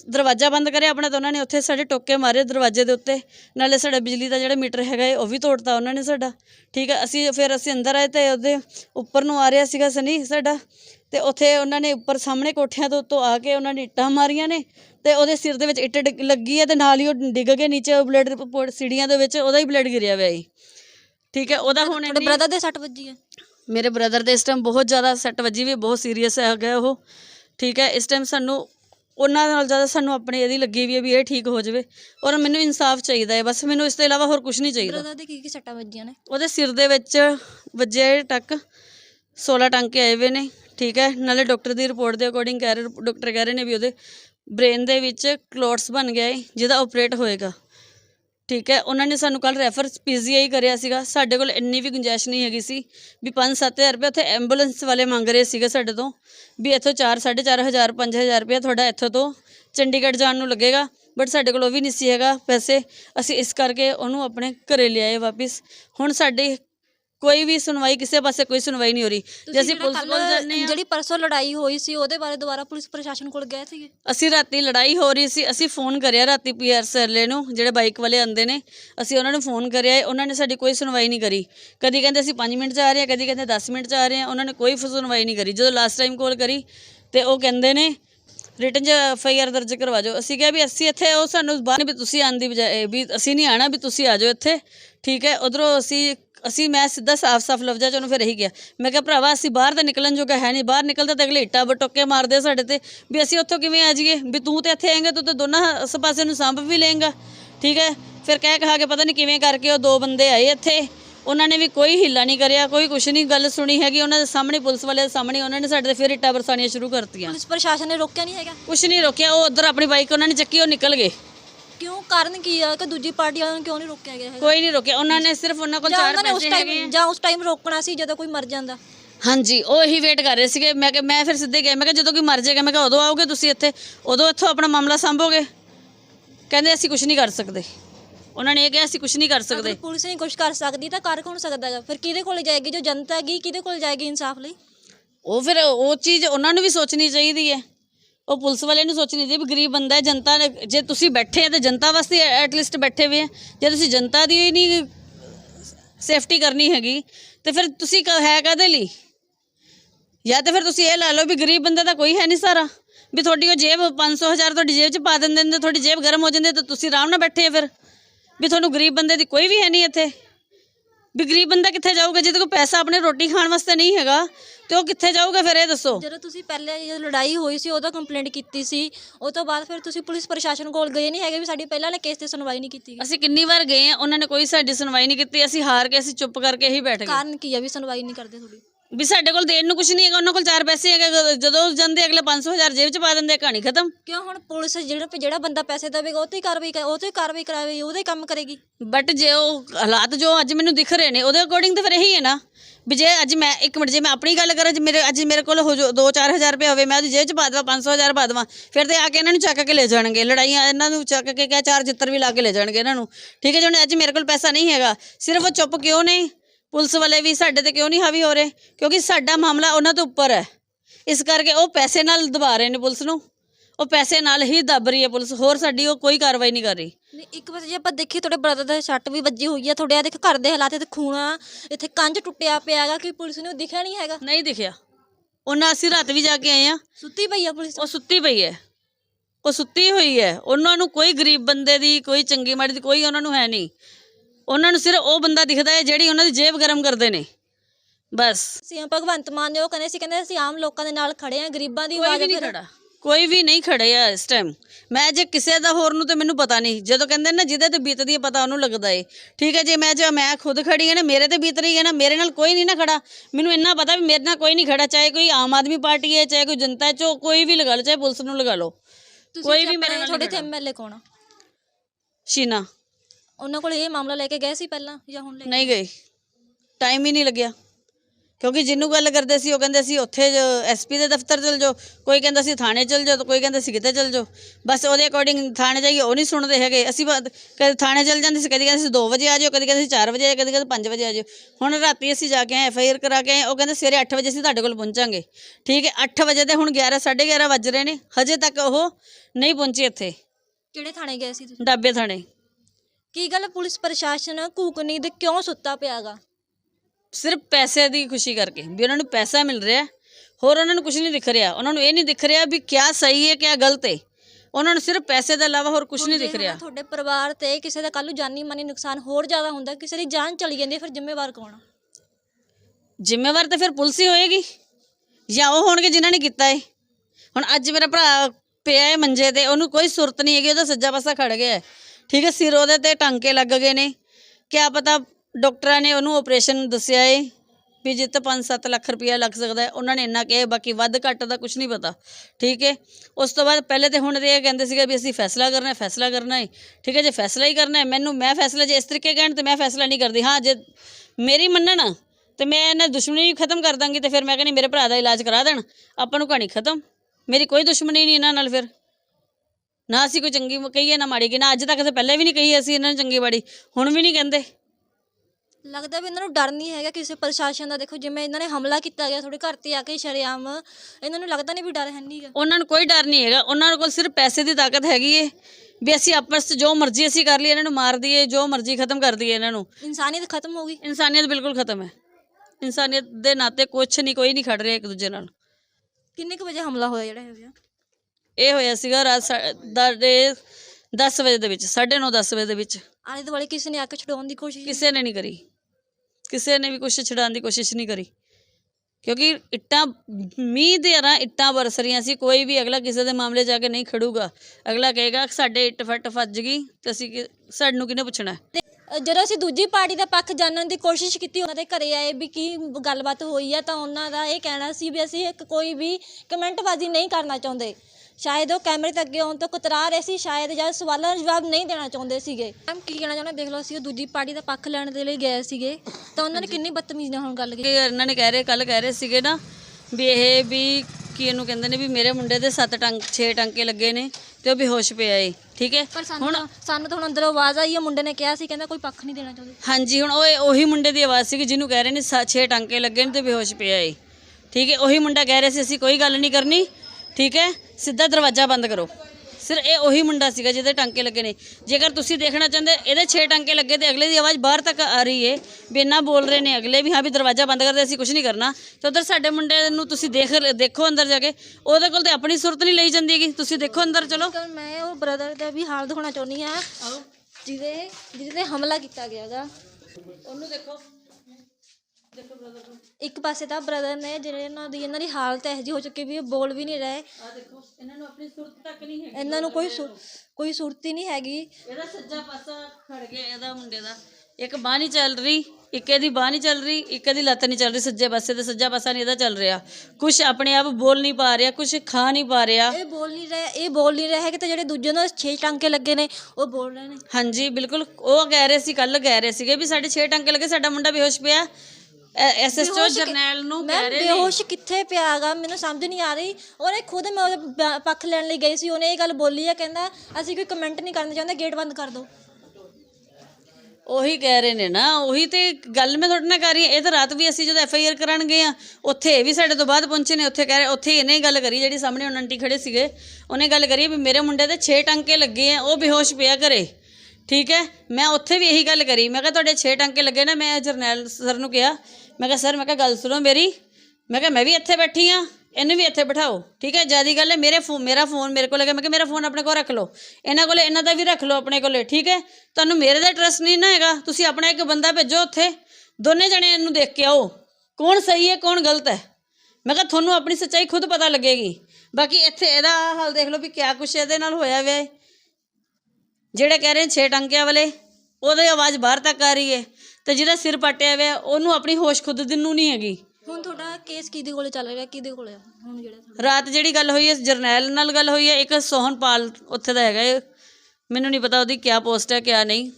ਦਰਵਾਜ਼ਾ ਬੰਦ ਕਰਿਆ ਆਪਣਾ ਤਾਂ ਉਹਨਾਂ ਨੇ ਉੱਥੇ ਸਾਡੇ ਟੋਕੇ ਮਾਰੇ ਦਰਵਾਜ਼ੇ ਦੇ ਉੱਤੇ। ਨਾਲੇ ਸਾਡਾ ਬਿਜਲੀ ਦਾ ਜਿਹੜਾ ਮੀਟਰ ਹੈਗਾ ਏ ਉਹ ਵੀ ਤੋੜਤਾ ਉਹਨਾਂ ਨੇ ਸਾਡਾ। ਠੀਕ ਹੈ ਅਸੀਂ ਫਿਰ ਅਸੀਂ ਅੰਦਰ ਆਏ ਤੇ ਉਹਦੇ ਉੱਪਰ ਨੂੰ ਆ ਰਿਹਾ ਸੀਗਾ ਸਨੀ ਸਾਡਾ ਤੇ ਉੱਥੇ ਉਹਨਾਂ ਨੇ ਉੱਪਰ ਸਾਹਮਣੇ ਕੋਠਿਆਂ ਤੋਂ ਉੱਤੋਂ ਆ ਕੇ ਉਹਨਾਂ ਨੇ ਇੱਟਾਂ ਮਾਰੀਆਂ ਨੇ ਤੇ ਉਹਦੇ ਸਿਰ ਦੇ ਵਿੱਚ ਇੱਟ ਡਿੱਗ- ਲੱਗੀ ਹੈ ਤੇ ਨਾਲ ਹੀ ਉਹ ਡਿੱਗ ਕੇ ਨੀਚੇ ਬਲੱਡ ਸੀੜੀਆਂ ਦੇ ਵਿੱਚ ਉਹਦਾ ਹੀ ਬਲੱਡ ਗਿਰਿਆ ਹੋਇਆ ਸੀ। ਠੀਕ ਹੈ ਉਹਦਾ ਹੁਣ ਤੁਹਾਡੇ ਬ੍ਰਦਰ ਦੇ ਸੱਟ ਵੱਜੀ ਹੈ? ਮੇਰੇ ਬ੍ਰਦਰ ਦੇ ਇਸ ਟਾਈਮ ਬਹੁਤ ਜ਼ਿਆਦਾ ਸੱਟ ਵੱਜੀ ਵੀ ਬਹੁਤ ਸੀਰੀਅਸ ਹੈ ਗਿਆ ਉਹ। ਠੀਕ ਹੈ ਇਸ ਟਾਈਮ ਸਾਨੂੰ ਉਹਨਾਂ ਨਾਲ ਜ਼ਿਆਦਾ ਸਾਨੂੰ ਆਪਣੀ ਇਹਦੀ ਲੱਗੀ ਵੀ ਹੈ ਵੀ ਇਹ ਠੀਕ ਹੋ ਜਾਵੇ ਔਰ ਮੈਨੂੰ ਇਨਸਾਫ ਚਾਹੀਦਾ ਹੈ ਬਸ ਮੈਨੂੰ ਇਸ ਤੋਂ ਇਲਾਵਾ ਹੋਰ ਕੁਝ ਨਹੀਂ ਚਾਹੀਦਾ। ਬ੍ਰਦਰ ਦੇ ਕੀ ਕੀ ਸੱਟਾਂ ਵੱਜੀਆਂ ਨੇ? ਉਹਦੇ ਸਿਰ ਦੇ ਵਿੱਚ ਵੱਜੇ ਟੱਕ 16 ਟਾਂਕੇ ਆਏ ਹੋਏ ਨੇ ਠੀਕ ਹੈ ਨਾਲੇ ਡਾਕਟਰ ਦੀ ਰਿਪੋਰਟ ਦੇ ਅਕੋਰਡਿੰਗ ਕਹਿ ਰਹੇ ਡਾਕਟਰ ਕਹਿ ਰਹੇ ਨੇ ਵੀ ਉਹਦੇ ਬ੍ਰੇਨ ਦੇ ਵਿੱਚ ਕਲੋਟਸ ਬਣ ਗਿਆ ਹੈ ਜਿਹਦਾ ਆਪਰੇਟ ਹੋਏਗਾ। ਠੀਕ ਹੈ, ਉਹਨਾਂ ਨੇ ਸਾਨੂੰ ਕੱਲ ਰੈਫਰ ਪੀਜੀਆਈ ਕਰਿਆ ਸੀਗਾ। ਸਾਡੇ ਕੋਲ ਇੰਨੀ ਵੀ ਗੁੰਜਾਇਸ਼ ਨਹੀਂ ਹੈਗੀ ਸੀ ਵੀ 5-7000 ਰੁਪਏ ਉੱਥੇ ਐਂਬੂਲੈਂਸ ਵਾਲੇ ਮੰਗ ਰਹੇ ਸੀਗੇ ਸਾਡੇ ਤੋਂ ਵੀ ਇੱਥੋਂ 4 ਹਜ਼ਾਰ 5000 ਰੁਪਏ ਤੁਹਾਡਾ ਇੱਥੋਂ ਤੋਂ ਚੰਡੀਗੜ੍ਹ ਜਾਣ ਨੂੰ ਲੱਗੇਗਾ। ਬਟ ਸਾਡੇ ਕੋਲ ਉਹ ਵੀ ਨਹੀਂ ਸੀ ਹੈਗਾ ਪੈਸੇ। ਅਸੀਂ ਇਸ ਕਰਕੇ ਉਹਨੂੰ ਆਪਣੇ ਘਰੇ ਲਿਆਏ ਵਾਪਿਸ। ਹੁਣ ਸਾਡੇ ਕੋਈ ਵੀ ਸੁਣਵਾਈ ਕਿਸੇ ਪਾਸੇ ਕੋਈ ਸੁਣਵਾਈ ਨਹੀਂ ਹੋ ਰਹੀ। ਜੇ ਅਸੀਂ ਪੁਲਿਸ ਕੋਲ ਕੱਲ੍ਹ ਜਾਂਦੇ ਹਾਂ। ਜਿਹੜੀ ਪਰਸੋਂ ਲੜਾਈ ਹੋਈ ਸੀ ਉਹਦੇ ਬਾਰੇ ਦੁਬਾਰਾ ਪੁਲਿਸ ਪ੍ਰਸ਼ਾਸਨ ਕੋਲ ਗਏ ਸੀਗੇ? ਅਸੀਂ ਰਾਤੀ ਲੜਾਈ ਹੋ ਰਹੀ ਸੀ ਅਸੀਂ ਫੋਨ ਕਰਿਆ ਰਾਤੀ ਪੀਆਰ ਸਰਲੇ ਨੂੰ ਜਿਹੜੇ ਬਾਈਕ ਵਾਲੇ ਆਂਦੇ ਨੇ। ਅਸੀਂ ਉਹਨਾਂ ਨੂੰ ਫੋਨ ਕਰਿਆ ਉਹਨਾਂ ਨੇ ਸਾਡੀ ਕੋਈ ਸੁਣਵਾਈ ਨਹੀਂ ਕਰੀ। ਕਦੀ ਕਹਿੰਦੇ ਅਸੀਂ 5 ਮਿੰਟ 'ਚ ਆ ਰਹੇ ਹਾਂ ਕਦੀ ਕਹਿੰਦੇ 10 ਮਿੰਟ 'ਚ ਆ ਰਹੇ ਹਾਂ ਉਹਨਾਂ ਨੇ ਕੋਈ ਸੁਣਵਾਈ ਨਹੀਂ ਕਰੀ। ਜਦੋਂ ਲਾਸਟ ਟਾਈਮ ਕਾਲ ਕਰੀ ਤੇ ਉਹ ਕਹਿੰਦੇ ਨੇ ਰਿਟਨ 'ਚ ਐਫ ਆਈ ਆਰ ਦਰਜ ਕਰਵਾ ਜਾਓ ਅਸੀਂ ਕਿਹਾ ਵੀ ਅਸੀਂ ਇੱਥੇ ਉਹ ਸਾਨੂੰ ਬਾਹਰ ਵੀ ਤੁਸੀਂ ਆਉਣ ਦੀ ਬਜਾਏ ਵੀ ਅਸੀਂ ਨਹੀਂ ਆਣਾ ਵੀ ਤੁਸੀਂ ਆ ਜਾਓ ਇੱਥੇ। ਠੀਕ ਹੈ ਉਧਰੋਂ ਅਸੀਂ ਅਸੀਂ ਮੈਂ ਸਿੱਧਾ ਸਾਫ਼-ਸਾਫ਼ ਲਫ਼ਜ਼ਾਂ 'ਚ ਉਹਨੂੰ ਫਿਰ ਇਹੀ ਕਿਹਾ। ਮੈਂ ਕਿਹਾ ਭਰਾਵਾ ਅਸੀਂ ਬਾਹਰ ਤਾਂ ਨਿਕਲਣ ਜੋਗਾ ਹੈ ਨਹੀਂ। ਬਾਹਰ ਨਿਕਲਦਾ ਤਾਂ ਅਗਲੇ ਇੱਟਾਂ ਬਟੋਕੇ ਮਾਰਦੇ ਆ ਸਾਡੇ ਤੇ ਵੀ ਅਸੀਂ ਉੱਥੋਂ ਕਿਵੇਂ ਆ ਜਾਈਏ? ਵੀ ਤੂੰ ਤੇ ਇੱਥੇ ਆਏਂਗਾ ਤੂੰ ਤੇ ਦੋਨਾਂ ਆਸੇ ਪਾਸੇ ਨੂੰ ਸਾਂਭ ਵੀ ਲਏਂਗਾ। ਠੀਕ ਹੈ? ਫਿਰ ਕਹਿ ਕਹਾ ਕੇ ਪਤਾ ਨਹੀਂ ਕਿਵੇਂ ਕਰਕੇ ਉਹ ਦੋ ਬੰਦੇ ਆਏ ਇੱਥੇ। ਉਹਨਾਂ ਨੇ ਵੀ ਕੋਈ ਹਿੱਲਾ ਨਹੀਂ ਕਰਿਆ ਕੋਈ ਕੁਛ ਨਹੀਂ ਗੱਲ ਸੁਣੀ ਹੈਗੀ। ਉਹਨਾਂ ਦੇ ਸਾਹਮਣੇ ਪੁਲਿਸ ਵਾਲੇ ਦੇ ਸਾਹਮਣੇ ਉਹਨਾਂ ਨੇ ਸਾਡੇ ਤੇ ਫਿਰ ਇੱਟਾਂ ਬਰਸਾਣੀਆਂ ਸ਼ੁਰੂ ਕਰਤੀਆਂ। ਪੁਲਿਸ ਪ੍ਰਸ਼ਾਸਨ ਨੇ ਰੋਕਿਆ ਨਹੀਂ ਹੈਗਾ? ਕੁਛ ਨਹੀਂ ਰੋਕਿਆ। ਉਹ ਉਧਰ ਆਪਣੀ ਬਾਈਕ ਉਹਨਾਂ ਨੇ ਚੱਕੀ ਉਹ ਨਿਕਲ ਗਏ। ਕਿਉਂ? ਕਾਰਨ ਕੀ ਆ? ਕਿ ਦੂਜੀ ਪਾਰਟੀ ਵਾਲਿਆਂ ਨੂੰ ਕਿਉਂ ਨਹੀਂ ਰੋਕਿਆ ਗਿਆ ਹੈਗਾ? ਕੋਈ ਨਹੀਂ ਰੋਕਿਆ। ਉਹਨਾਂ ਨੇ ਸਿਰਫ ਉਹਨਾਂ ਕੋਲ ਜਾਂ ਚਾਰ ਉਹਨਾਂ ਨੇ ਉਸ ਪੈਸੇ ਹੈਗੇ ਟਾਈਮ ਜਾਂ ਉਸ ਟਾਈਮ ਰੋਕਣਾ ਸੀ ਜਦੋਂ ਕੋਈ ਮਰ ਜਾਂਦਾ? ਹਾਂਜੀ ਉਹ ਇਹੀ ਵੇਟ ਕਰ ਰਹੇ ਸੀਗੇ। ਮੈਂ ਕਿ ਮੈਂ ਫਿਰ ਸਿੱਧੇ ਗਿਆ ਮੈਂ ਕਿਹਾ ਜਦੋਂ ਕੋਈ ਮਰ ਜਾਏਗਾ ਮੈਂ ਕਿਹਾ ਉਦੋਂ ਆਓਗੇ ਤੁਸੀਂ ਇੱਥੇ? ਉਦੋਂ ਇੱਥੋਂ ਆਪਣਾ ਮਾਮਲਾ ਸੰਭੋਗੇ? ਕਹਿੰਦੇ ਅਸੀਂ ਕੁਝ ਨਹੀਂ ਕਰ ਸਕਦੇ। ਉਹਨਾਂ ਨੇ ਇਹ ਕਿਹਾ ਅਸੀਂ ਕੁਝ ਨਹੀਂ ਕਰ ਸਕਦੇ। ਪੁਲਿਸ ਨਹੀਂ ਕੁਝ ਕਰ ਸਕਦੀ ਤਾਂ ਕਰ ਕੌਣ ਸਕਦਾ ਹੈਗਾ? ਫਿਰ ਕਿਹਦੇ ਕੋਲ ਜਾਏਗੀ? ਜੋ ਜਨਤਾ ਹੈਗੀ ਕਿਹਦੇ ਕੋਲ ਜਾਏਗੀ ਇਨਸਾਫ ਲਈ? ਉਹ ਫਿਰ ਉਹ ਚੀਜ਼ ਉਹਨਾਂ ਨੂੰ ਵੀ ਸੋਚਣੀ ਚਾਹੀਦੀ ਹੈ। ਉਹ ਪੁਲਿਸ ਵਾਲੇ ਨੂੰ ਸੋਚਣੀ ਚਾਹੀਦੀ ਵੀ ਗਰੀਬ ਬੰਦਾ ਹੈ, ਜਨਤਾ ਨੇ, ਜੇ ਤੁਸੀਂ ਬੈਠੇ ਆ ਤਾਂ ਜਨਤਾ ਵਾਸਤੇ ਐਟਲੀਸਟ ਬੈਠੇ ਹੋਏ ਆ। ਜੇ ਤੁਸੀਂ ਜਨਤਾ ਦੀ ਹੀ ਨਹੀਂ ਸੇਫਟੀ ਕਰਨੀ ਹੈਗੀ, ਤੇ ਫਿਰ ਤੁਸੀਂ ਕ- ਹੈ ਕਾਹਦੇ ਲਈ? ਜਾਂ ਤਾਂ ਫਿਰ ਤੁਸੀਂ ਇਹ ਲਾ ਲਓ ਵੀ ਗਰੀਬ ਬੰਦੇ ਦਾ ਕੋਈ ਹੈ ਨਹੀਂ ਸਾਰਾ। ਵੀ ਤੁਹਾਡੀ ਉਹ ਜੇਬ 500 ਹਜ਼ਾਰ ਤੁਹਾਡੀ ਜੇਬ 'ਚ ਪਾ ਦਿੰਦੇ ਨੇ ਤੇ ਤੁਹਾਡੀ ਜੇਬ ਗਰਮ ਹੋ ਜਾਂਦੀ ਹੈ, ਤਾਂ ਤੁਸੀਂ ਆਰਾਮ ਨਾਲ ਬੈਠੇ ਆ ਫਿਰ। ਵੀ ਤੁਹਾਨੂੰ ਗਰੀਬ ਬੰਦੇ ਦੀ ਕੋਈ ਵੀ ਹੈ ਨਹੀਂ ਇੱਥੇ। ਵੀ ਗਰੀਬ ਬੰਦਾ ਕਿੱਥੇ ਜਾਊਗਾ? ਜਿਹਦੇ ਕੋਲ ਪੈਸਾ ਆਪਣੇ ਰੋਟੀ ਖਾਣ ਵਾਸਤੇ ਨਹੀਂ ਹੈਗਾ ਤੇ ਉਹ ਕਿੱਥੇ ਜਾਊਗਾ ਫਿਰ? ਇਹ ਦੱਸੋ। ਜਦੋਂ ਤੁਸੀਂ ਪਹਿਲੇ ਜਦੋਂ ਲੜਾਈ ਹੋਈ ਸੀ ਉਦੋਂ ਕੰਪਲੇਂਟ ਕੀਤੀ ਸੀ ਉਹ ਤੋਂ ਬਾਅਦ ਫਿਰ ਤੁਸੀਂ ਪੁਲਿਸ ਪ੍ਰਸ਼ਾਸਨ ਕੋਲ ਗਏ ਨਹੀਂ ਹੈਗੇ ਵੀ ਸਾਡੀ ਪਹਿਲਾਂ ਨੇ ਕੇਸ ਤੇ ਸੁਣਵਾਈ ਨਹੀਂ ਕੀਤੀ ਗਈ। ਅਸੀਂ ਕਿੰਨੀ ਵਾਰ ਗਏ ਆ ਉਹਨਾਂ ਨੇ ਕੋਈ ਸਾਡੀ ਸੁਣਵਾਈ ਨਹੀਂ ਕੀਤੀ ਅਸੀਂ ਹਾਰ ਕੇ ਅਸੀਂ ਚੁੱਪ ਕਰਕੇ ਹੀ ਬੈਠ ਗਏ। ਕਾਰਨ ਕੀ ਆ ਵੀ ਸੁਣਵਾਈ ਨਹੀਂ ਕਰਦੇ ਤੁਹਾਡੀ? ਵੀ ਸਾਡੇ ਕੋਲ ਦੇਣ ਨੂੰ ਕੁਝ ਨਹੀਂ ਹੈਗਾ ਉਹਨਾਂ ਕੋਲ ਚਾਰ ਪੈਸੇ ਹੈਗੇ ਜਦੋਂ ਜਾਂਦੇ ਅਗਲੇ 500 ਹਜ਼ਾਰ ਜੇਬ 'ਚ ਪਾ ਦਿੰਦੇ ਕਹਾਣੀ ਖਤਮ। ਕਿਉਂ ਹੁਣ ਪੁਲਿਸ ਜਿਹੜਾ ਜਿਹੜਾ ਬੰਦਾ ਪੈਸੇ ਦੇਵੇਗਾ ਉਹ ਤੇ ਹੀ ਕਾਰਵਾਈ ਕਰ- ਉਹ ਤੇ ਹੀ ਕਾਰਵਾਈ ਕਰਾਵੇ ਉਹਦੇ ਕੰਮ ਕਰੇਗੀ। ਬਟ ਜੇ ਉਹ ਹਾਲਾਤ ਜੋ ਅੱਜ ਮੈਨੂੰ ਦਿਖ ਰਹੇ ਨੇ ਉਹਦੇ ਅਕੋਰਡਿੰਗ ਤਾਂ ਫਿਰ ਇਹੀ ਹੈ ਨਾ ਵੀ ਜੇ ਅੱਜ ਮੈਂ ਇੱਕ ਮਿੰਟ ਜੇ ਮੈਂ ਆਪਣੀ ਗੱਲ ਕਰਾਂ ਜੇ ਮੇਰੇ ਅੱਜ ਮੇਰੇ ਕੋਲ ਹੋ 2-4000 ਰੁਪਏ ਹੋਵੇ ਮੈਂ ਉਹਦੀ ਜੇਬ 'ਚ ਪਾ ਦੇਵਾਂ 500000 ਪਾ ਦੇਵਾਂ ਫਿਰ ਤੇ ਆ ਕੇ ਇਹਨਾਂ ਨੂੰ ਚੱਕ ਕੇ ਲੈ ਜਾਣਗੇ। ਲੜਾਈਆਂ ਇਹਨਾਂ ਨੂੰ ਚੱਕ ਕੇ ਕਿਆ ਚਾਰ ਜਿੱਤਰ ਵੀ ਲਾ ਕੇ ਲੈ ਜਾਣਗੇ ਇਹਨਾਂ ਨੂੰ। ਠੀਕ ਹੈ ਜੀ ਅੱਜ ਮੇਰੇ ਕੋਲ ਪੈਸਾ ਨਹੀਂ ਹੈਗਾ ਸਿਰਫ ਉਹ ਚੁੱਪ ਕਿਉਂ ਨਹੀਂ ਪੁਲਿਸ ਵਾਲੇ ਵੀ ਸਾਡੇ ਤੇ ਕਿਉਂ ਨਹੀਂ ਹਾਵੀ ਹੋ ਰਹੇ? ਕਿਉਂਕਿ ਸਾਡਾ ਮਾਮਲਾ ਉਹਨਾਂ ਤੋਂ ਉੱਪਰ ਹੈ। ਇਸ ਕਰਕੇ ਉਹ ਪੈਸੇ ਨਾਲ ਦਬਾ ਰਹੇ ਨੇ ਪੁਲਿਸ ਨੂੰ। ਉਹ ਪੈਸੇ ਨਾਲ ਹੀ ਦੱਬ ਰਹੀ ਹੈ ਪੁਲਿਸ। ਹੋਰ ਸਾਡੀ ਉਹ ਕੋਈ ਕਾਰਵਾਈ ਨਹੀਂ ਕਰ ਰਹੀ। ਨਹੀਂ ਇੱਕ ਵਾਰ ਜੇ ਆਪਾਂ ਦੇਖੀਏ ਤੁਹਾਡੇ ਬ੍ਰਦਰ ਦੇ ਸੱਟ ਵੀ ਵੱਜੀ ਹੋਈ ਆ। ਤੁਹਾਡੇ ਆ ਦੇਖ ਘਰ ਦੇ ਹਾਲਾਤ ਤੇ ਖੂਨਾ ਇੱਥੇ ਕੰਜ ਟੁੱਟਿਆ ਪਿਆ ਹੈਗਾ ਕਿ ਪੁਲਿਸ ਨੂੰ ਦਿਖਿਆ ਨਹੀਂ ਹੈਗਾ? ਨਹੀਂ ਦਿਖਿਆ। ਉਹਨਾਂ ਅਸੀਂ ਰਾਤ ਵੀ ਜਾ ਕੇ ਆਏ ਆ ਸੁੱਤੀ ਪਈ ਆ ਪੁਲਿਸ? ਉਹ ਸੁੱਤੀ ਪਈ ਹੈ। ਉਹ ਸੁੱਤੀ ਹੋਈ ਹੈ। ਉਹਨਾਂ ਨੂੰ ਕੋਈ ਗਰੀਬ ਬੰਦੇ ਦੀ ਕੋਈ ਚੰਗੀ ਮਾੜੀ ਦੀ ਕੋਈ ਉਹਨਾਂ ਨੂੰ ਹੈ ਨਹੀਂ। ਉਹਨਾਂ ਨੂੰ ਸਿਰਫ ਉਹ ਬੰਦਾ ਦਿਖਦਾ ਹੈ ਜਿਹੜੀ ਉਹਨਾਂ ਦੀ ਜੇਬ ਗਰਮ ਕਰਦੇ ਨੇ। ਬਸ। ਸੀਐਮ ਭਗਵੰਤ ਮਾਨ ਨੇ ਉਹ ਕਹਿੰਦੇ ਸੀ ਕਹਿੰਦੇ ਅਸੀਂ ਆਮ ਲੋਕਾਂ ਦੇ ਨਾਲ ਖੜੇ ਆ ਗਰੀਬਾਂ ਦੀ ਕੋਈ ਆਵਾਜ਼ ਵੀ ਨਹੀਂ ਖੜਾ। ਕੋਈ ਵੀ ਨਹੀਂ ਖੜਿਆ ਇਸ ਟਾਈਮ ਮੈਂ ਜੇ ਕਿਸੇ ਦਾ ਹੋਰ ਨੂੰ ਤੇ ਮੈਨੂੰ ਪਤਾ ਨਹੀਂ। ਜਦੋਂ ਕਹਿੰਦੇ ਨਾ ਜਿਹਦੇ ਤੇ ਬੀਤਦੀ ਹੈ ਪਤਾ ਉਹਨੂੰ ਲੱਗਦਾ ਏ। ਠੀਕ ਹੈ ਜੇ ਮੈਂ ਜੇ ਮੈਂ ਖੁਦ ਖੜੀ ਹਾਂ ਨਾ ਮੇਰੇ ਤੇ ਬੀਤ ਰਹੀ ਹੈ ਨਾ ਮੇਰੇ ਨਾਲ ਕੋਈ ਨਹੀਂ ਨਾ ਖੜਾ। ਮੈਨੂੰ ਇੰਨਾ ਪਤਾ ਵੀ ਮੇਰੇ ਨਾਲ ਕੋਈ ਨਹੀਂ ਖੜਾ ਚਾਹੇ ਕੋਈ ਆਮ ਆਦਮੀ ਪਾਰਟੀ ਹੈ ਚਾਹੇ ਕੋਈ ਜਨਤਾ ਹੈ ਚੋ ਕੋਈ ਵੀ ਲਗਾ ਲਓ ਚਾਹੇ ਪੁਲਿਸ ਨੂੰ ਲਗਾ ਲਓ। ਕੋਈ ਵੀ ਮੇਰੇ ਨਾਲ ਤੁਹਾਡੇ ਖੜਾ। ਐਮਐਲਏ ਕੌਣ ਆ? ਸ਼ੀਨਾ। ਉਹਨਾਂ ਕੋਲ ਇਹ ਮਾਮਲਾ ਲੈ ਕੇ ਗਏ ਸੀ ਪਹਿਲਾਂ ਜਾਂ ਹੁਣ ਲੈ ਨਹੀਂ ਗਈ ਟਾਈਮ ਹੀ ਨਹੀਂ ਲੱਗਿਆ। ਕਿਉਂਕਿ ਜਿੰਨੂੰ ਗੱਲ ਕਰਦੇ ਸੀ ਉਹ ਕਹਿੰਦੇ ਸੀ ਉੱਥੇ ਐਸਪੀ ਦੇ ਦਫ਼ਤਰ ਚਲ ਜਾਓ। ਕੋਈ ਕਹਿੰਦਾ ਸੀ ਥਾਣੇ ਚਲ ਜਾਓ ਤੇ ਕੋਈ ਕਹਿੰਦਾ ਸੀ ਕਿਤੇ ਚਲ ਜਾਓ। ਬਸ ਉਹਦੇ ਅਕੋਰਡਿੰਗ ਥਾਣੇ ਜਾਈਏ ਉਹ ਨਹੀਂ ਸੁਣਦੇ ਹੈਗੇ। ਅਸੀਂ ਬਾਅਦ- ਕਦੇ ਥਾਣੇ ਚਲ ਜਾਂਦੇ ਸੀ ਕਦੀ ਕਹਿੰਦੇ ਸੀ 2 ਵਜੇ ਆ ਜਾਓ ਕਦੀ ਕਹਿੰਦੇ ਸੀ 4 ਵਜੇ ਆ ਜਾਓ, ਕਦੀ ਕਹਿੰਦੇ 5 ਵਜੇ ਆ ਜਾਓ ਹੁਣ ਰਾਤੀ ਅਸੀਂ ਜਾ ਕੇ ਆਏ ਐਫ ਆਈ ਆਰ ਕਰਾ ਕੇ ਆਏ ਉਹ ਕਹਿੰਦੇ ਸਵੇਰੇ 8 ਵਜੇ ਅਸੀਂ ਤੁਹਾਡੇ ਕੋਲ ਪਹੁੰਚਾਂਗੇ। ਠੀਕ ਹੈ 8 ਵਜੇ ਤੇ ਹੁਣ 11 11:30 ਵੱਜ ਰਹੇ ਨੇ। ਹਜੇ ਤੱਕ ਉਹ ਨਹੀਂ ਪਹੁੰਚੇ ਇੱਥੇ। ਕਿਹੜੇ ਥਾਣੇ ਗਏ ਸੀ ਤੁਸੀਂ? ਡਾਬੇ ਥਾਣੇ। ਕੀ ਗੱਲ ਪੁਲਿਸ ਪ੍ਰਸ਼ਾਸਨ ਘੂਕਨੀ ਦੇ ਕਿਉਂ ਸੁੱਤਾ ਪਿਆਗਾ? ਸਿਰਫ ਪੈਸੇ ਦੀ ਖੁਸ਼ੀ ਕਰਕੇ ਵੀ ਉਹਨਾਂ ਨੂੰ ਪੈਸਾ ਮਿਲ ਰਿਹਾ ਹੋਰ ਉਹਨਾਂ ਨੂੰ ਕੁਝ ਨਹੀਂ ਦਿਖ ਰਿਹਾ। ਉਹਨਾਂ ਨੂੰ ਇਹ ਨਹੀਂ ਦਿਖ ਰਿਹਾ ਵੀ ਕਿਆ ਸਹੀ ਹੈ ਕਿਆ ਗਲਤ ਹੈ। ਉਹਨਾਂ ਨੂੰ ਸਿਰਫ ਪੈਸੇ ਦੇ ਇਲਾਵਾ ਹੋਰ ਕੁਝ ਨਹੀਂ ਦਿਖ ਰਿਹਾ। ਤੁਹਾਡੇ ਪਰਿਵਾਰ ਤੇ ਕਿਸੇ ਦਾ ਕੱਲ ਨੂੰ ਜਾਨੀ ਮਾਨੀ ਨੁਕਸਾਨ ਹੋਰ ਜ਼ਿਆਦਾ ਹੁੰਦਾ ਕਿਸੇ ਦੀ ਜਾਨ ਚਲੀ ਜਾਂਦੀ ਹੈ, ਫਿਰ ਜ਼ਿੰਮੇਵਾਰ ਕੌਣ ਆ? ਜ਼ਿੰਮੇਵਾਰ ਤਾਂ ਫਿਰ ਪੁਲਿਸ ਹੀ ਹੋਏਗੀ ਜਾਂ ਉਹ ਹੋਣਗੇ ਜਿਨ੍ਹਾਂ ਨੇ ਕੀਤਾ ਹੈ ਹੁਣ ਅੱਜ ਮੇਰਾ ਭਰਾ ਪਿਆ ਹੈ ਮੰਜੇ ਤੇ ਉਹਨੂੰ ਕੋਈ ਸੁਰਤ ਨਹੀਂ ਹੈਗੀ ਉਹਦਾ ਸੱਜਾ ਪਾਸਾ ਖੜ ਗਿਆ ਹੈ ਠੀਕ ਹੈ, ਸਿਰ ਉਹਦੇ ਤੇ ਟਾਂਕੇ ਲੱਗ ਗਏ ਨੇ। ਕਿਆ ਪਤਾ ਡਾਕਟਰਾਂ ਨੇ ਉਹਨੂੰ ਆਪਰੇਸ਼ਨ ਦੱਸਿਆ ਏ ਵੀ ਜਿੱਤ 5-7 ਲੱਖ ਰੁਪਇਆ ਲੱਗ ਸਕਦਾ ਉਹਨਾਂ ਨੇ ਇੰਨਾ ਕਿਹਾ, ਬਾਕੀ ਵੱਧ ਘੱਟ ਦਾ ਕੁਝ ਨਹੀਂ ਪਤਾ। ਠੀਕ ਹੈ, ਉਸ ਤੋਂ ਬਾਅਦ ਪਹਿਲੇ ਤੇ ਹੁਣ ਤੇ ਇਹ ਕਹਿੰਦੇ ਸੀਗੇ ਵੀ ਅਸੀਂ ਫੈਸਲਾ ਕਰਨਾ ਹੈ, ਫੈਸਲਾ ਕਰਨਾ ਹੈ। ਠੀਕ ਹੈ, ਜੇ ਫੈਸਲਾ ਹੀ ਕਰਨਾ ਹੈ, ਮੈਨੂੰ, ਮੈਂ ਫੈਸਲਾ ਜੇ ਇਸ ਤਰੀਕੇ ਕਹਿਣ ਤੇ ਮੈਂ ਫੈਸਲਾ ਨਹੀਂ ਕਰਦੀ। ਹਾਂ, ਜੇ ਮੇਰੀ ਮੰਨਣ ਤੇ ਮੈਂ ਇਹਨਾਂ ਦੁਸ਼ਮਣੀ ਵੀ ਖਤਮ ਕਰ ਦਾਂਗੀ ਤੇ ਫਿਰ ਮੈਂ ਕਹਿੰਦੀ ਮੇਰੇ ਭਰਾ ਦਾ ਇਲਾਜ ਕਰਾ ਦੇਣ। ਆਪਾਂ ਨੂੰ ਕਹਾਣੀ ਖਤਮ। ਮੇਰੀ ਕੋਈ ਦੁਸ਼ਮਣੀ ਨਹੀਂ ਇਹਨਾਂ ਨਾਲ ਫਿਰ। ਨਾ ਅਸੀਂ ਕੋਈ ਚੰਗੀ ਕਹੀਏ ਨਾ ਮਾੜੀ ਕਿ ਨਾ ਅੱਜ ਤੱਕ ਤੇ ਪਹਿਲੇ ਵੀ ਨਹੀਂ ਕਹੀ ਅਸੀਂ ਇਹਨਾਂ ਨੂੰ ਚੰਗੀ ਮਾੜੀ ਹੁਣ ਵੀ ਨਹੀਂ ਕਹਿੰਦੇ। ਲੱਗਦਾ ਵੀ ਇਹਨਾਂ ਨੂੰ ਡਰ ਨਹੀਂ ਹੈਗਾ ਕਿਸੇ ਪ੍ਰਸ਼ਾਸਨ ਦਾ। ਦੇਖੋ ਜਿਵੇਂ ਇਹਨਾਂ ਨੇ ਹਮਲਾ ਕੀਤਾ ਗਿਆ ਤੁਹਾਡੇ ਘਰ ਤੇ ਆ ਕੇ ਸ਼ਰੇਆਮ ਇਹਨਾਂ ਨੂੰ ਲੱਗਦਾ ਨਹੀਂ ਵੀ ਡਰ ਹੈ ਨਹੀਂਗਾ ਉਹਨਾਂ ਨੂੰ ਕੋਈ ਡਰ ਨਹੀਂ ਹੈਗਾ। ਉਹਨਾਂ ਕੋਲ ਸਿਰਫ ਪੈਸੇ ਦੀ ਤਾਕਤ ਹੈਗੀ ਏ ਵੀ ਅਸੀਂ ਆਪਸ 'ਚ ਜੋ ਮਰਜ਼ੀ ਅਸੀਂ ਕਰ ਲਈਏ ਇਹਨਾਂ ਨੂੰ ਮਾਰ ਦਈਏ ਜੋ ਮਰਜ਼ੀ ਖਤਮ ਕਰ ਦਈਏ ਇਹਨਾਂ ਨੂੰ। ਇਨਸਾਨੀਅਤ ਖਤਮ ਹੋ ਗਈ। ਇਨਸਾਨੀਅਤ ਬਿਲਕੁਲ ਖਤਮ ਹੈ। ਇਨਸਾਨੀਅਤ ਦੇ ਨਾਤੇ ਕੁਛ ਨਹੀਂ ਕੋਈ ਨਹੀਂ ਖੜ ਰਿਹਾ ਇੱਕ ਦੂਜੇ ਨਾਲ। ਕਿੰਨੇ ਕੁ ਵਜੇ ਹਮਲਾ ਹੋਇਆ ਜਿਹੜਾ ਇਹ ਹੋਇਆ ਇਹ ਹੋਇਆ ਸੀਗਾ ਰਾਤ ਸਾ- ਦਾ- ਦੇ 10 ਵਜੇ ਦੇ ਵਿੱਚ 9:30 10 ਵਜੇ ਦੇ ਵਿੱਚ। ਆਲੇ ਦੁਆਲੇ ਕਿਸੇ ਨੇ ਆ ਕੇ ਛਡਾਉਣ ਦੀ ਕੋਸ਼ਿਸ਼ ਕਿਸੇ ਨੇ ਨਹੀਂ ਕਰੀ। ਕਿਸੇ ਨੇ ਵੀ ਕੁਛ ਛਡਾਉਣ ਦੀ ਕੋਸ਼ਿਸ਼ ਨਹੀਂ ਕਰੀ। ਕਿਉਂਕਿ ਇੱਟਾਂ ਮੀਂਹ ਦੇ ਰਾਂ ਇੱਟਾਂ ਬਰਸ ਰਹੀਆਂ ਸੀ ਕੋਈ ਵੀ ਅਗਲਾ ਕਿਸੇ ਦੇ ਮਾਮਲੇ ਜਾ ਕੇ ਨਹੀਂ ਖੜੂਗਾ। ਅਗਲਾ ਕਹੇਗਾ ਸਾਡੇ ਇੱਟ ਫੱਟ ਫੱਜ ਗਈ ਤੇ ਅਸੀਂ ਸਾਨੂੰ ਕਿਹਨੇ ਪੁੱਛਣਾ? ਜਦੋਂ ਅਸੀਂ ਦੂਜੀ ਪਾਰਟੀ ਦਾ ਪੱਖ ਜਾਣਨ ਦੀ ਕੋਸ਼ਿਸ਼ ਕੀਤੀ ਉਹਨਾਂ ਦੇ ਘਰੇ ਆਏ ਵੀ ਕੀ ਗੱਲਬਾਤ ਹੋਈ ਆ ਤਾਂ ਉਹਨਾਂ ਦਾ ਇਹ ਕਹਿਣਾ ਸੀ ਵੀ ਅਸੀਂ ਇੱਕ ਕੋਈ ਵੀ ਕਮੈਂਟਬਾਜ਼ੀ ਨਹੀਂ ਕਰਨਾ ਚਾਹੁੰਦੇ। ਸ਼ਾਇਦ ਉਹ ਕੈਮਰੇ ਤੇ ਅੱਗੇ ਆਉਣ ਤੋਂ ਕਤਰਾ ਰਹੇ ਸੀ ਸ਼ਾਇਦ ਜਾਂ ਸਵਾਲਾਂ ਦਾ ਜਵਾਬ ਨਹੀਂ ਦੇਣਾ ਚਾਹੁੰਦੇ ਸੀਗੇ। ਮੈਮ ਕੀ ਕਹਿਣਾ ਚਾਹੁੰਦੇ? ਦੇਖ ਲਓ ਅਸੀਂ ਉਹ ਦੂਜੀ ਪਾਰਟੀ ਦਾ ਪੱਖ ਲੈਣ ਦੇ ਲਈ ਗਏ ਸੀਗੇ ਤਾਂ ਉਹਨਾਂ ਨੇ ਕਿੰਨੀ ਬਦਤਮੀਜ਼ੀ ਨਾਲ ਹੁਣ ਗੱਲ ਕੀਤੀ? ਕਿ ਇਹਨਾਂ ਨੇ ਕਹਿ ਰਹੇ ਕੱਲ ਕਹਿ ਰਹੇ ਸੀਗੇ ਨਾ ਵੀ ਇਹ ਵੀ ਕੀ ਇਹਨੂੰ ਕਹਿੰਦੇ ਨੇ ਵੀ ਮੇਰੇ ਮੁੰਡੇ ਦੇ 7 ਟੰਕ 6 ਟਾਂਕੇ ਲੱਗੇ ਨੇ ਤੇ ਉਹ ਬੇਹੋਸ਼ ਪਿਆ ਏ ਠੀਕ ਹੈ? ਪਰ ਸਾਨੂੰ ਤਾਂ- ਸਾਨੂੰ ਤਾਂ ਹੁਣ ਅੰਦਰੋਂ ਆਵਾਜ਼ ਆਈ ਹੈ ਮੁੰਡੇ ਨੇ ਕਿਹਾ ਸੀ ਕਹਿੰਦਾ ਕੋਈ ਪੱਖ ਨਹੀਂ ਦੇਣਾ ਚਾਹੁੰਦੇ। ਹਾਂਜੀ ਹੁਣ ਉਹ ਉਹੀ ਮੁੰਡੇ ਦੀ ਆਵਾਜ਼ ਸੀ ਕਿ ਜਿਹਨੂੰ ਕਹਿ ਰਹੇ ਨੇ 6 ਟਾਂਕੇ ਲੱਗੇ ਨੇ ਤੇ ਬੇਹੋਸ਼ ਪਿਆ ਏ ਠੀਕ ਹੈ? ਉਹੀ ਮੁੰਡਾ ਕਹਿ ਰਿਹਾ ਸੀ ਅਸੀਂ ਕੋਈ ਗੱਲ ਨਹੀਂ ਕਰਨੀ ਠੀਕ ਹੈ? ਸਿੱਧਾ ਦਰਵਾਜ਼ਾ ਬੰਦ ਕਰੋ। ਸਿਰ ਇਹ ਉਹੀ ਮੁੰਡਾ ਸੀਗਾ ਜਿਹਦੇ ਟਾਂਕੇ ਲੱਗੇ ਨੇ। ਜੇਕਰ ਤੁਸੀਂ ਦੇਖਣਾ ਚਾਹੁੰਦੇ ਇਹਦੇ 6 ਟਾਂਕੇ ਲੱਗੇ ਤੇ ਅਗਲੇ ਦੀ ਆਵਾਜ਼ ਬਾਹਰ ਤੱਕ ਆ ਰਹੀ ਏ ਇੰਨਾ ਬੋਲ ਰਹੇ ਨੇ। ਅਗਲੇ ਵੀ ਹਾਂ ਵੀ ਦਰਵਾਜ਼ਾ ਬੰਦ ਕਰਦੇ ਅਸੀਂ ਕੁਝ ਨਹੀਂ ਕਰਨਾ। ਤੇ ਉਧਰ ਸਾਡੇ ਮੁੰਡੇ ਨੂੰ ਤੁਸੀਂ ਦੇਖ ਦੇਖੋ ਅੰਦਰ ਜਾ ਕੇ। ਉਹਦੇ ਕੋਲ ਤੇ ਆਪਣੀ ਸੁਰਤ ਨਹੀਂ ਲਈ ਜਾਂਦੀ ਹੈਗੀ। ਤੁਸੀਂ ਦੇਖੋ ਅੰਦਰ ਚਲੋ। ਮੈਂ ਉਹ ਬ੍ਰਦਰ ਦਾ ਵੀ ਹਾਲ ਦਿਖਾਉਣਾ ਚਾਹੁੰਦੀ ਆ ਜਿਹਦੇ ਜਿਹਦੇ ਹਮਲਾ ਕੀਤਾ ਗਿਆ ਗਾ ਉਹਨੂੰ ਦੇਖੋ। ਇੱਕ ਪਾਸੇ ਤਾਂ ਬ੍ਰਦਰ ਨੇ ਜਿਹੜੇ ਇਹਨਾਂ ਦੀ ਇਹਨਾਂ ਦੀ ਹਾਲਤ ਇਹੋ ਜਿਹੀ ਹੋ ਚੁੱਕੀ ਵੀ ਇਹ ਬੋਲ ਵੀ ਨਹੀਂ ਰਹੇ। ਆ ਦੇਖੋ ਇਹਨਾਂ ਨੂੰ ਆਪਣੀ ਸੁਰਤ ਤੱਕ ਨਹੀਂ ਹੈ ਇਹਨਾਂ ਨੂੰ ਕੋਈ ਕੋਈ ਸੁਰਤ ਹੀ ਨਹੀਂ ਹੈਗੀ। ਇਹਦਾ ਸੱਜਾ ਪਾਸਾ ਖੜ ਗਿਆ ਇਹਦਾ ਮੁੰਡੇ ਦਾ। ਇੱਕ ਬਾਹ ਨਹੀਂ ਚੱਲ ਰਹੀ ਇੱਕ ਇਹਦੀ ਬਾਹ ਨਹੀਂ ਚੱਲ ਰਹੀ ਇੱਕ ਇਹਦੀ ਲੱਤ ਨਹੀਂ ਚੱਲ ਰਹੀ ਸੱਜੇ ਪਾਸੇ ਤੇ ਸੱਜਾ ਪਾਸਾ ਨਹੀਂ ਇਹਦਾ ਚੱਲ ਰਿਹਾ। ਕੁਝ ਆਪਣੇ ਆਪ ਬੋਲ ਨਹੀਂ ਪਾ ਰਿਹਾ ਕੁਝ ਖਾ ਨਹੀਂ ਪਾ ਰਿਹਾ। ਇਹ ਬੋਲ ਨਹੀਂ ਰਹੇ ਇਹ ਬੋਲ ਨਹੀਂ ਰਹੇ ਹੈਗੇ ਤੇ ਜਿਹੜੇ ਦੂਜੇ ਨੂੰ 6 ਟਾਂਕੇ ਲੱਗੇ ਨੇ ਉਹ ਬੋਲ ਰਹੇ ਨੇ। ਹਾਂਜੀ ਬਿਲਕੁਲ। ਉਹ ਕਹਿ ਰਹੇ ਸੀ ਕੱਲ ਕਹਿ ਰਹੇ ਸੀਗੇ ਵੀ ਸਾਡੇ 6 ਟੰਕੇ ਲੱਗੇ ਸਾਡਾ ਮੁੰਡਾ ਬੇਹੋਸ਼ ਪਿਆ। ਐਸਐਸਓ ਬੇਹੋਸ਼ ਕਿ- ਜਰਨੈਲ ਨੂੰ ਮੈਂ ਕਹਿ ਰਹੇ ਨੇ। ਬੇਹੋਸ਼ ਕਿੱਥੇ ਪਿਆਗਾ ਮੈਨੂੰ ਸਮਝ ਨਹੀਂ ਆ ਰਹੀ। ਉਹਨੇ ਖੁਦ ਮੈਂ ਉਹਦੇ ਬ- ਪੱਖ ਲੈਣ ਲਈ ਗਈ ਸੀ। ਉਹਨੇ ਇਹ ਗੱਲ ਬੋਲੀ ਆ ਕਹਿੰਦਾ ਅਸੀਂ ਕੋਈ ਕਮੈਂਟ ਨਹੀਂ ਕਰਨਾ ਚਾਹੁੰਦੇ ਗੇਟ ਬੰਦ ਕਰ ਦਿਓ ਉਹੀ ਕਹਿ ਰਹੇ ਨੇ ਨਾ। ਉਹੀ ਤੇ ਗੱਲ ਮੈਂ ਤੁਹਾਡੇ ਨਾਲ ਕਰ ਰਹੀ ਹਾਂ। ਇਹ ਤਾਂ ਰਾਤ ਵੀ ਅਸੀਂ ਜਦੋਂ ਐਫ ਆਈ ਆਰ ਕਰਾਉਣ ਗਏ ਆ ਉੱਥੇ ਇਹ ਵੀ ਸਾਡੇ ਤੋਂ ਬਾਅਦ ਪਹੁੰਚੇ ਨੇ। ਉੱਥੇ ਕਹਿ ਰਹੇ ਉੱਥੇ ਇਹਨੇ ਗੱਲ ਕਰੀ ਜਿਹੜੀ ਸਾਹਮਣੇ ਹੁਣ ਆਂਟੀ ਖੜੇ ਸੀਗੇ। ਉਹਨੇ ਗੱਲ ਕਰੀ ਵੀ ਮੇਰੇ ਮੁੰਡੇ ਦੇ 6 ਟੰਕੇ ਲੱਗੇ ਆ ਉਹ ਬੇਹੋਸ਼ ਪਿਆ ਘਰੇ। ਠੀਕ ਹੈ? ਮੈਂ ਉੱਥੇ ਵੀ ਇਹੀ ਗੱਲ ਕਰੀ। ਮੈਂ ਕਿਹਾ ਤੁਹਾਡੇ 6 ਟੰਕੇ ਲੱਗੇ ਨਾ? ਮੈਂ ਜਰਨੈਲ ਸਰ ਨੂੰ ਕਿਹਾ ਮੈਂ ਕਿਹਾ, ਸਰ, ਮੈਂ ਕਿਹਾ, ਗੱਲ ਸੁਣੋ ਮੇਰੀ। ਮੈਂ ਕਿਹਾ, ਮੈਂ ਵੀ ਇੱਥੇ ਬੈਠੀ ਆ। ਇਹਨੂੰ ਵੀ ਇੱਥੇ ਬਿਠਾਓ। ਠੀਕ ਹੈ, ਜਿਆਦੀ ਗੱਲ ਹੈ, ਮੇਰੇ ਫੋਨ ਮੇਰਾ ਫੋਨ ਮੇਰੇ ਕੋਲ ਹੈਗਾ। ਮੈਂ ਕਿਹਾ, ਮੇਰਾ ਫੋਨ ਆਪਣੇ ਕੋਲ ਰੱਖ ਲਓ। ਇਹਨਾਂ ਕੋਲੇ, ਇਹਨਾਂ ਦਾ ਵੀ ਰੱਖ ਲਓ ਆਪਣੇ ਕੋਲੇ, ਠੀਕ ਹੈ? ਤੁਹਾਨੂੰ ਮੇਰੇ ਦਾ ਟਰਸਟ ਨਹੀਂ ਨਾ ਹੈਗਾ। ਤੁਸੀਂ ਆਪਣਾ ਇੱਕ ਬੰਦਾ ਭੇਜੋ ਉੱਥੇ। ਦੋਨੇ ਜਣੇ ਇਹਨੂੰ ਦੇਖ ਕੇ ਆਓ। ਕੌਣ ਸਹੀ ਹੈ, ਕੌਣ ਗਲਤ ਹੈ? ਮੈਂ ਕਿਹਾ, ਤੁਹਾਨੂੰ ਆਪਣੀ ਸੱਚਾਈ ਖੁਦ ਪਤਾ ਲੱਗੇਗੀ। ਬਾਕੀ ਇੱਥੇ ਇਹਦਾ ਹਾਲ ਦੇਖ ਲਓ ਵੀ ਕਿਆ ਕੁਛ ਇਹਦੇ ਨਾਲ ਹੋਇਆ ਹੋਇਆ ਹੈ ਜਿਹੜੇ ਕਹਿ ਰਹੇ ਛੇ ਟੰਕਿਆਂ ਵਾਲੇ, ਉਹਦੀ ਆਵਾਜ਼ ਬਾਹਰ ਤੱਕ ਆ ਰਹੀ ਹੈ। ਤੇ ਜਿਹਦਾ ਸਿਰ ਪੱਟਿਆ ਹੋਇਆ ਉਹਨੂੰ ਆਪਣੀ ਹੋਸ਼ ਖੁਦ ਦੀ ਨੂੰ ਨਹੀਂ ਹੈਗੀ। ਹੁਣ ਤੁਹਾਡਾ ਕੇਸ ਕਿਹਦੇ ਕੋਲੇ ਚੱਲ ਰਿਹਾ ਕਿਹਦੇ ਕੋਲੇ ਆ? ਹੁਣ ਜਿਹੜਾ ਤੁਹਾਡਾ- ਰਾਤ ਜਿਹੜੀ ਗੱਲ ਹੋਈ ਹੈ ਜਰਨੈਲ ਨਾਲ ਗੱਲ ਹੋਈ ਹੈ ਇੱਕ ਸੋਹਨਪਾਲ ਉੱਥੇ ਦਾ ਹੈਗਾ ਹੈ। ਮੈਨੂੰ ਨਹੀਂ ਪਤਾ ਉਹਦੀ ਕਿਆ ਪੋਸਟ ਹੈ ਕਿਆ ਨਹੀਂ।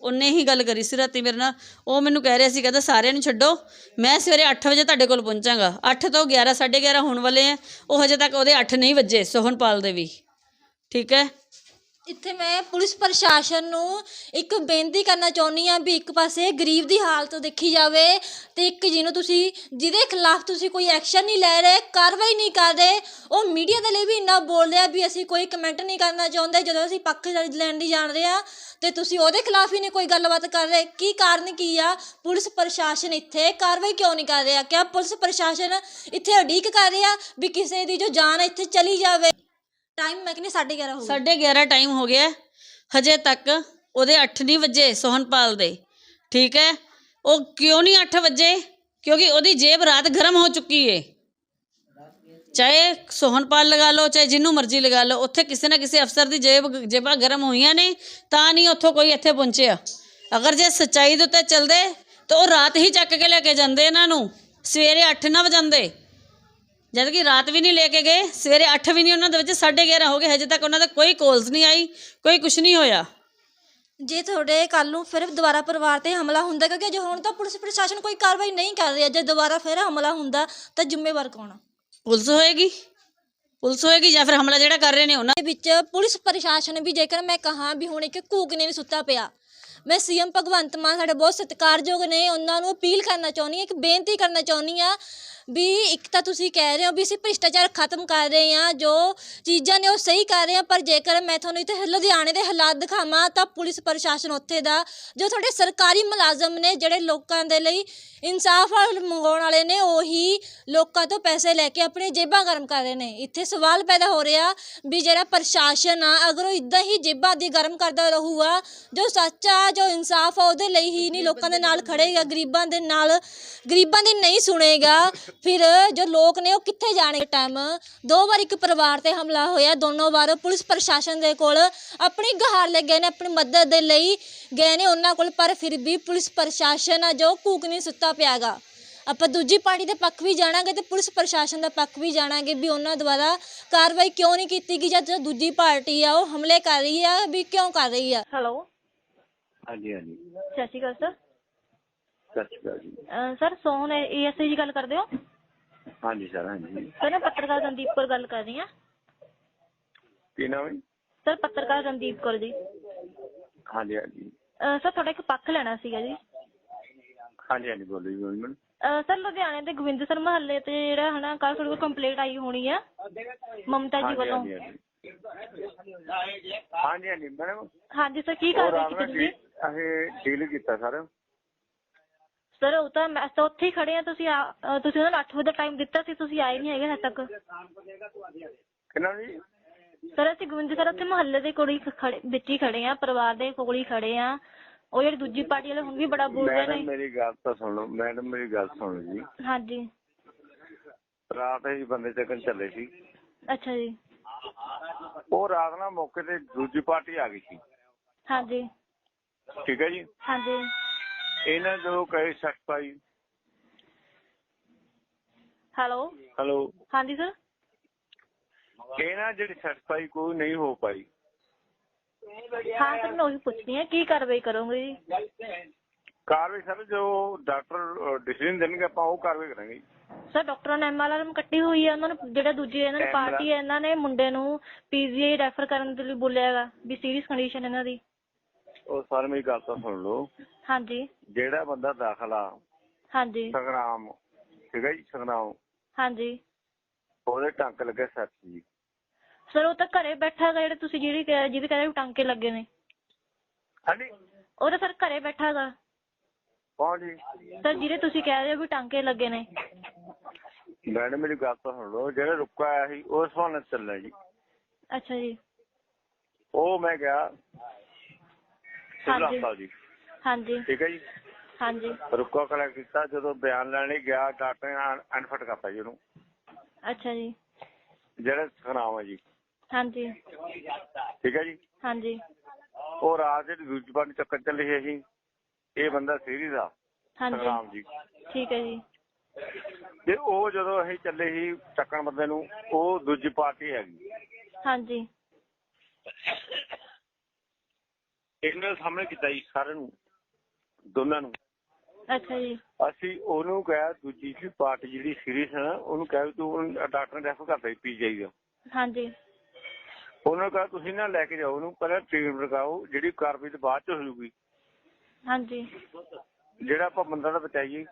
ਉਹਨੇ ਹੀ ਗੱਲ ਕਰੀ ਸੀ ਰਾਤੀ ਮੇਰੇ ਨਾਲ। ਉਹ ਮੈਨੂੰ ਕਹਿ ਰਿਹਾ ਸੀ ਕਹਿੰਦਾ ਸਾਰਿਆਂ ਨੂੰ ਛੱਡੋ। ਮੈਂ ਸਵੇਰੇ 8 ਵਜੇ ਤੁਹਾਡੇ ਕੋਲ ਪਹੁੰਚਾਂਗਾ। 8 ਤੋਂ 11 11:30 ਹੋਣ ਵਾਲੇ ਆ ਉਹ ਹਜੇ ਤੱਕ ਉਹਦੇ 8 ਨਹੀਂ ਵੱਜੇ ਸੋਹਨਪਾਲ ਦੇ ਵੀ। ਠੀਕ ਹੈ? ਇੱਥੇ ਮੈਂ ਪੁਲਿਸ ਪ੍ਰਸ਼ਾਸਨ ਨੂੰ ਇੱਕ ਬੇਨਤੀ ਕਰਨਾ ਚਾਹੁੰਦੀ ਹਾਂ ਵੀ ਇੱਕ ਪਾਸੇ ਗਰੀਬ ਦੀ ਹਾਲਤ ਦੇਖੀ ਜਾਵੇ ਅਤੇ ਇੱਕ ਜਿਹਨੂੰ ਤੁਸੀਂ, ਜਿਹਦੇ ਖਿਲਾਫ ਤੁਸੀਂ ਕੋਈ ਐਕਸ਼ਨ ਨਹੀਂ ਲੈ ਰਹੇ, ਕਾਰਵਾਈ ਨਹੀਂ ਕਰ ਰਹੇ, ਉਹ ਮੀਡੀਆ ਦੇ ਲਈ ਵੀ ਇੰਨਾ ਬੋਲ ਰਿਹਾ ਵੀ ਅਸੀਂ ਕੋਈ ਕਮੈਂਟ ਨਹੀਂ ਕਰਨਾ ਚਾਹੁੰਦੇ, ਜਦੋਂ ਅਸੀਂ ਪੱਖ ਲੈਣ ਦੀ ਜਾਣ ਰਹੇ ਆ, ਤੇ ਤੁਸੀਂ ਉਹਦੇ ਖਿਲਾਫ ਹੀ ਨਹੀਂ ਕੋਈ ਗੱਲਬਾਤ ਕਰ ਰਹੇ। ਕੀ ਕਾਰਨ ਕੀ ਆ? ਪੁਲਿਸ ਪ੍ਰਸ਼ਾਸਨ ਇੱਥੇ ਕਾਰਵਾਈ ਕਿਉਂ ਨਹੀਂ ਕਰ ਰਿਹਾ? ਕਿਆ ਪੁਲਿਸ ਪ੍ਰਸ਼ਾਸਨ ਇੱਥੇ ਉਡੀਕ ਕਰ ਰਿਹਾ ਵੀ ਕਿਸੇ ਦੀ ਜੋ ਜਾਨ ਇੱਥੇ ਚਲੀ ਜਾਵੇ? ਟਾਈਮ ਮੈਂ ਕਹਿੰਦੀ 11:30 ਹੋ ਗਏ ਸਾਢੇ 11 ਟਾਈਮ ਹੋ ਗਿਆ। ਹੈ। ਹਜੇ ਤੱਕ ਉਹਦੇ 8 ਨਹੀਂ ਵੱਜੇ ਸੋਹਨਪਾਲ ਦੇ। ਠੀਕ ਹੈ? ਉਹ ਕਿਉਂ ਨਹੀਂ 8 ਵੱਜੇ? ਕਿਉਂਕਿ ਉਹਦੀ ਜੇਬ ਰਾਤ ਗਰਮ ਹੋ ਚੁੱਕੀ ਏ। ਚਾਹੇ ਸੋਹਨਪਾਲ ਲਗਾ ਲਓ, ਚਾਹੇ ਜਿੰਨੂੰ ਮਰਜ਼ੀ ਲਗਾ ਲਓ, ਉੱਥੇ ਕਿਸੇ ਨਾ ਕਿਸੇ ਅਫਸਰ ਦੀ ਜੇਬ, ਜੇਬਾਂ ਗਰਮ ਹੋਈਆਂ ਨੇ, ਤਾਂ ਨਹੀਂ ਉੱਥੋਂ ਕੋਈ ਇੱਥੇ ਪਹੁੰਚਿਆ। ਅਗਰ ਜੇ ਸੱਚਾਈ ਦੇ ਉੱਤੇ ਚੱਲਦੇ, ਤਾਂ ਉਹ ਰਾਤ ਹੀ ਚੱਕ ਕੇ ਲੈ ਕੇ ਜਾਂਦੇ ਇਹਨਾਂ ਨੂੰ। ਸਵੇਰੇ 8 ਨਾ ਵਜਾਉਂਦੇ। ਜਦ ਕਿ ਰਾਤ ਵੀ ਨਹੀਂ ਲੈ ਕੇ ਗਏ ਸਵੇਰੇ 8 ਵੀ ਨਹੀਂ ਉਹਨਾਂ ਦੇ ਵਿੱਚ 11:30 ਹੋ ਗਏ ਹਜੇ ਤੱਕ ਉਹਨਾਂ ਦਾ ਕੋਈ ਕਾਲਸ ਨਹੀਂ ਆਈ ਕੋਈ ਕੁਝ ਨਹੀਂ ਹੋਇਆ। ਜੇ ਤੁਹਾਡੇ ਕੱਲ ਨੂੰ ਫਿਰ ਦੁਬਾਰਾ ਪਰਿਵਾਰ ਤੇ ਹਮਲਾ ਹੁੰਦਾ ਕਿਉਂਕਿ ਜੇ ਹੁਣ ਤਾਂ ਪੁਲਿਸ ਪ੍ਰਸ਼ਾਸਨ ਕੋਈ ਕਾਰਵਾਈ ਨਹੀਂ ਕਰ ਰਿਹਾ ਜੇ ਦੁਬਾਰਾ ਫਿਰ ਹਮਲਾ ਹੁੰਦਾ ਤਾਂ ਜ਼ਿੰਮੇਵਾਰ ਕੌਣ ਆ? ਪੁਲਿਸ ਹੋਏਗੀ? ਪੁਲਿਸ ਹੋਏਗੀ ਜਾਂ ਫਿਰ ਹਮਲਾ ਜਿਹੜਾ ਕਰ ਰਹੇ ਨੇ ਉਹਨਾਂ? ਦੇ ਵਿੱਚ ਪੁਲਿਸ ਪ੍ਰਸ਼ਾਸਨ ਵੀ ਜੇਕਰ ਮੈਂ ਕਹਾਂ ਵੀ ਹੁਣ ਇੱਕ ਘੂਕ ਨਹੀਂ ਸੁੱਤਾ ਪਿਆ ਮੈਂ ਸੀਐਮ ਭਗਵੰਤ ਮਾਨ ਸਾਡੇ ਬਹੁਤ ਸਤਿਕਾਰਯੋਗ ਨੇ ਉਹਨਾਂ ਨੂੰ ਅਪੀਲ ਕਰਨਾ ਚਾਹੁੰਦੀ ਹਾਂ ਇੱਕ ਬੇਨਤੀ ਕਰਨਾ ਚਾਹੁੰਦੀ ਹਾਂ ਵੀ ਇੱਕ ਤਾਂ ਤੁਸੀਂ ਕਹਿ ਰਹੇ ਹੋ ਵੀ ਅਸੀਂ ਭ੍ਰਿਸ਼ਟਾਚਾਰ ਖਤਮ ਕਰ ਰਹੇ ਹਾਂ, ਜੋ ਚੀਜ਼ਾਂ ਨੇ ਉਹ ਸਹੀ ਕਰ ਰਹੇ ਹਾਂ, ਪਰ ਜੇਕਰ ਮੈਂ ਤੁਹਾਨੂੰ ਇੱਥੇ ਲੁਧਿਆਣੇ ਦੇ ਹਾਲਾਤ ਦਿਖਾਵਾਂ ਤਾਂ ਪੁਲਿਸ ਪ੍ਰਸ਼ਾਸਨ ਉੱਥੇ ਦਾ, ਜੋ ਤੁਹਾਡੇ ਸਰਕਾਰੀ ਮੁਲਾਜ਼ਮ ਨੇ, ਜਿਹੜੇ ਲੋਕਾਂ ਦੇ ਲਈ ਇਨਸਾਫ ਮੰਗਾਉਣ ਵਾਲੇ ਨੇ, ਉਹੀ ਲੋਕਾਂ ਤੋਂ ਪੈਸੇ ਲੈ ਕੇ ਆਪਣੀ ਜੇਬਾਂ ਗਰਮ ਕਰ ਰਹੇ ਨੇ। ਇੱਥੇ ਸਵਾਲ ਪੈਦਾ ਹੋ ਰਿਹਾ ਵੀ ਜਿਹੜਾ ਪ੍ਰਸ਼ਾਸਨ ਆ, ਅਗਰ ਉਹ ਇਦਾਂ ਹੀ ਜੇਬਾਂ ਦੀ ਗਰਮ ਕਰਦਾ ਰਹੂਗਾ, ਜੋ ਸੱਚ ਆ, ਜੋ ਇਨਸਾਫ ਆ, ਉਹਦੇ ਲਈ ਹੀ ਨਹੀਂ ਲੋਕਾਂ ਦੇ ਨਾਲ ਖੜੇਗਾ, ਗਰੀਬਾਂ ਦੇ ਨਾਲ, ਗਰੀਬਾਂ ਦੀ ਨਹੀਂ ਸੁਣੇਗਾ ਫਿਰ ਜੋ ਲੋਕ ਨੇ ਉਹ ਕਿੱਥੇ ਜਾਣਗੇ ਟਾਈਮ ਦੋ ਵਾਰ ਇੱਕ ਪਰਿਵਾਰ ਤੇ ਹਮਲਾ ਹੋਇਆ ਦੋਨੋਂ ਵਾਰ ਪੁਲਿਸ ਪ੍ਰਸ਼ਾਸਨ ਦੇ ਕੋਲ ਆਪਣੀ ਗਹਾਰ ਲੱਗੇ ਨੇ ਆਪਣੀ ਮਦਦ ਦੇ ਲਈ ਗਏ ਨੇ ਉਹਨਾਂ ਕੋਲ ਪਰ ਫਿਰ ਵੀ ਪੁਲਿਸ ਪ੍ਰਸ਼ਾਸਨ ਆ ਜੋ ਕੂਕ ਨਹੀਂ ਸੁੱਤਾ ਪਿਆਗਾ। ਆਪਾਂ ਦੂਜੀ ਪਾਰਟੀ ਦੇ ਪੱਖ ਵੀ ਜਾਣਾਂਗੇ ਤੇ ਪੁਲਿਸ ਪ੍ਰਸ਼ਾਸਨ ਦਾ ਪੱਖ ਵੀ ਜਾਣਾਂਗੇ ਵੀ ਉਹਨਾਂ ਦੁਆਰਾ ਕਾਰਵਾਈ ਕਿਉਂ ਨਹੀਂ ਕੀਤੀ ਗਈ ਜਦ ਜੋ ਦੂਜੀ ਪਾਰਟੀ ਆ ਉਹ ਹਮਲੇ ਕਰ ਰਹੀ ਆ ਵੀ ਕਿਉਂ ਕਰ ਰਹੀ ਆ। ਹੈਲੋ ਹਾਂਜੀ ਹਾਂਜੀ। ਸਤਿ ਸ਼੍ਰੀ ਅਕਾਲ ਸਰ ਸਤਿ ਸ਼੍ਰੀ ਅਕਾਲ ਜੀ। ਸਰ ਸੋਹਨ ਏਐਸਆਈ ਜੀ ਗੱਲ ਕਰਦੇ ਹੋ? ਹਾਂਜੀ ਸਰ ਹਾਂਜੀ। ਸਰ ਮੈਂ ਪੱਤਰਕਾਰ ਰਣਦੀਪ ਕੌਰ ਗੱਲ ਕਰ ਰਹੀ ਹਾਂ। ਕੀ ਨਾਮ ਹੈ ਸਰ ਪੱਤਰਕਾਰ ਰਣਦੀਪ ਕੌਰ ਜੀ। ਹਾਂਜੀ ਹਾਂਜੀ। ਅਹ ਸਰ ਤੁਹਾਡਾ ਇੱਕ ਪੱਖ ਲੈਣਾ ਸੀਗਾ ਜੀ। ਹਾਂਜੀ ਹਾਂਜੀ ਬੋਲੋ ਜੀ ਬੋਲੋ ਅਹ ਸਰ ਲੁਧਿਆਣੇ ਦੇ ਗੋਬਿੰਦਸਰ ਮਹੱਲੇ ਤੇ ਜਿਹੜਾ ਹਨਾ ਕੱਲ ਤੁਹਾਡੇ ਕੋਲ ਕੰਪਲੇਂਟ ਆਈ ਹੋਣੀ ਆ ਮਮਤਾ ਜੀ ਹਾਂਜੀ ਵੱਲੋਂ। ਹਾਂਜੀ ਹਾਂਜੀ। ਹਾਂਜੀ ਹਾਂਜੀ ਮੈਡਮ। ਹਾਂਜੀ ਸਰ ਕੀ ਕਰ ਰਹੇ ਸੀ ਤੁਸੀਂ? ਅਸੀਂ ਡੀਲ ਕੀਤਾ ਸਰ। ਸਰ ਉਹ ਤਾਂ ਮੈਂ ਤਾਂ ਉੱਥੇ ਹੀ ਖੜੇ ਆ ਤੁਸੀਂ ਆ- ਅਹ ਤੁਸੀਂ ਉਹਨਾਂ ਨੂੰ 8 ਵਜੇ ਦਾ ਟਾਈਮ ਦਿੱਤਾ ਸੀ ਤੁਸੀਂ ਆਏ ਨਹੀਂ ਹੈਗੇ ਹਜੇ ਤੱਕ। ਕਿੰਨਾ ਜੀ? ਸਰ ਅਸੀਂ ਗੋਬਿੰਦਸਰ ਉੱਥੇ ਮੁਹੱਲੇ ਦੇ ਕੋਲ ਹੀ ਖ- ਖੜੇ ਵਿੱਚ ਹੀ ਖੜੇ ਆ ਪਰਿਵਾਰ ਦੇ ਕੋਲ ਹੀ ਖੜੇ ਆ। ਉਹ ਜਿਹੜੀ ਦੂਜੀ ਪਾਰਟੀ ਵਾਲੇ ਹੁਣ ਵੀ ਬੜਾ ਬੋਲ ਰਹੇ ਮੈਡਮ ਨੇ ਮੇਰੀ ਗੱਲ ਤਾਂ ਸੁਣ ਲਓ ਮੈਡਮ ਮੇਰੀ ਗੱਲ ਸੁਣ ਲਓ ਜੀ। ਹਾਂਜੀ। ਰਾਤ ਅਸੀਂ ਬੰਦੇ ਚੱਕਣ ਚੱਲੇ ਸੀ। ਅੱਛਾ ਜੀ। ਉਹ ਰਾਤ ਨਾਲ ਮੌਕੇ ਤੇ ਦੂਜੀ ਪਾਰਟੀ ਆ ਗਈ ਸੀ। ਹਾਂਜੀ। ਠੀਕ ਹੈ ਜੀ? ਹਾਂਜੀ। ਇਹਨਾਂ ਜੋ ਕਹੇ ਸੱਟ ਪਾਈ ਹੈਲੋ? ਹੈਲੋ। ਹਾਂਜੀ ਸਰ ਇਹਨਾਂ ਜਿਹੜੀ ਸੱਟ ਪਾਈ ਕੋਈ ਨਹੀਂ ਹੋ ਪਾਈ। ਹਾਂ ਸਰ ਮੈਂ ਉਹੀ ਪੁੱਛਦੀ ਹਾਂ ਕੀ ਕਾਰਵਾਈ ਕਰੋਗੇ ਜੀ? ਕਾਰਵਾਈ ਸਰ ਜੋ ਡਾਕਟਰ ਡਿਸੀਜਨ ਦੇਣਗੇ ਆਪਾਂ ਉਹ ਕਾਰਵਾਈ ਕਰਾਂਗੇ ਜੀ। ਸਰ ਡਾਕਟਰਾਂ ਨੇ ਐਮਐਲਆਰ ਕੱਟੀ ਹੋਈ ਹੈ ਉਹਨਾਂ ਨੂੰ ਜਿਹੜਾ ਦੂਜੀ ਇਹਨਾਂ ਦੀ MLR ਪਾਰਟੀ ਹੈ ਇਹਨਾਂ ਨੇ ਮੁੰਡੇ ਨੂੰ ਪੀਜੀਆਈ ਰੈਫਰ ਕਰਨ ਦੇ ਲਈ ਬੋਲਿਆ ਹੈਗਾ ਵੀ ਸੀਰੀਅਸ ਕੰਡੀਸ਼ਨ ਇਹਨਾਂ ਦੀ। ਉਹ ਸਰ ਮੇਰੀ ਗੱਲ ਤਾਂ ਸੁਣ ਲਓ। ਹਾਂਜੀ। ਜਿਹੜਾ ਬੰਦਾ ਦਾਖਲ ਹਾਂਜੀ। ਸੰਗਰਾਮ ਠੀਕ ਹੈ ਜੀ ਸੰਗਰਾਮ। ਹਾਂਜੀ। ਉਹਦੇ ਟੰਕ ਲੱਗੇ ਜੀ। ਸਰ ਉਹ ਤਾਂ ਘਰੇ ਬੈਠਾ ਹੈਗਾ ਜਿਹੜੇ ਤੁਸੀਂ ਜਿਹੜੀ ਕਹਿ- ਜਿਹਦੇ ਕਹਿੰਦੇ ਵੀ ਟਾਂਕੇ ਲੱਗੇ ਨੇ। ਹਾਂਜੀ। ਉਹ ਤਾਂ ਸਰ ਘਰੇ ਬੈਠਾ ਹੈਗਾ ਕੌਣ ਜੀ? ਸਰ ਜਿਹੜੇ ਤੁਸੀਂ ਕਹਿ ਰਹੇ ਹੋ ਵੀ ਟਾਂਕੇ ਲੱਗੇ ਨੇ। ਮੈਡਮ ਮੇਰੀ ਗੱਲ ਤਾਂ ਸੁਣ ਲਓ ਜਿਹੜਾ ਰੁਕਾ ਆਇਆ ਸੀ ਉਸ ਬਹਾਨੇ ਚੱਲਣਾ ਜੀ। ਅੱਛਾ ਜੀ। ਉਹ ਮੈਂ ਗਿਆ ਸਿਵਲ ਹਾਂਜੀ। ਹਸਪਤਾਲ ਜੀ। ਹਾਂਜੀ। ਠੀਕ ਹੈ ਜੀ? ਹਾਂਜੀ। ਰੁਕਾ ਕੀਤਾ ਜਦੋਂ ਬਿਆਨ ਲੈਣ ਲਈ ਗਿਆ ਡਾਕਟਰ ਨੇ ਅਨਫਟ ਕਰਤਾ ਜੀ ਉਹਨੂੰ। ਅੱਛਾ ਜੀ। ਜਿਹੜਾ ਖਰਾਮ ਹੈ ਜੀ। ਹਾਂਜੀ। ਠੀਕ ਹੈ ਜੀ? ਹਾਂਜੀ। ਉਹ ਰਾਤ ਜਿਹੜੀ ਦੂਜੀ ਪਾਰਟੀ ਚੱਕਰ ਚੱਲੇ ਸੀ ਅਸੀਂ ਇਹ ਬੰਦਾ ਸੀਰੀਅਸ ਆ ਹਾਂਜੀ। ਸੰਗਰਾਮ ਜੀ। ਠੀਕ ਹੈ ਜੀ। ਤੇ ਉਹ ਜਦੋਂ ਅਸੀਂ ਚੱਲੇ ਸੀ ਚੱਕਣ ਬੰਦੇ ਨੂੰ ਉਹ ਦੂਜੀ ਪਾਰਟੀ ਹੈਗੀ। ਹਾਂਜੀ। ਇਹਨਾਂ ਦੇ ਸਾਹਮਣੇ ਕੀਤਾ ਜੀ ਸਾਰਿਆਂ ਨੂੰ ਦੋਨਾਂ ਨੂੰ। ਅੱਛਾ ਜੀ। ਅਸੀਂ ਉਹਨੂੰ ਕਿਹਾ ਦੂਜੀ ਦੀ ਪਾਰਟੀ ਜਿਹੜੀ ਸੀਰੀਅਸ ਹੈ ਨਾ ਉਹਨੂੰ ਕਿਹਾ ਵੀ ਤੂੰ ਡਾਕਟਰ ਨੇ ਰੈਫਰ ਕਰਤਾ ਪੀ ਜਾਈਦਾ ਹਾਂਜੀ। ਉਹਨਾਂ ਨੇ ਕਿਹਾ ਤੁਸੀਂ ਨਾ ਲੈ ਕੇ ਜਾਓ ਉਹਨੂੰ ਪਹਿਲਾਂ ਟ੍ਰੀਟਮੈਂਟ ਲਗਾਓ ਜਿਹੜੀ ਕਾਰਵਾਈ ਤੋਂ ਬਾਅਦ ਚ ਹੋ ਜੂਗੀ ਹਾਂਜੀ। ਜਿਹੜਾ ਆਪਾਂ ਬੰਦਾ ਤਾਂ ਬਚਾਈਏ।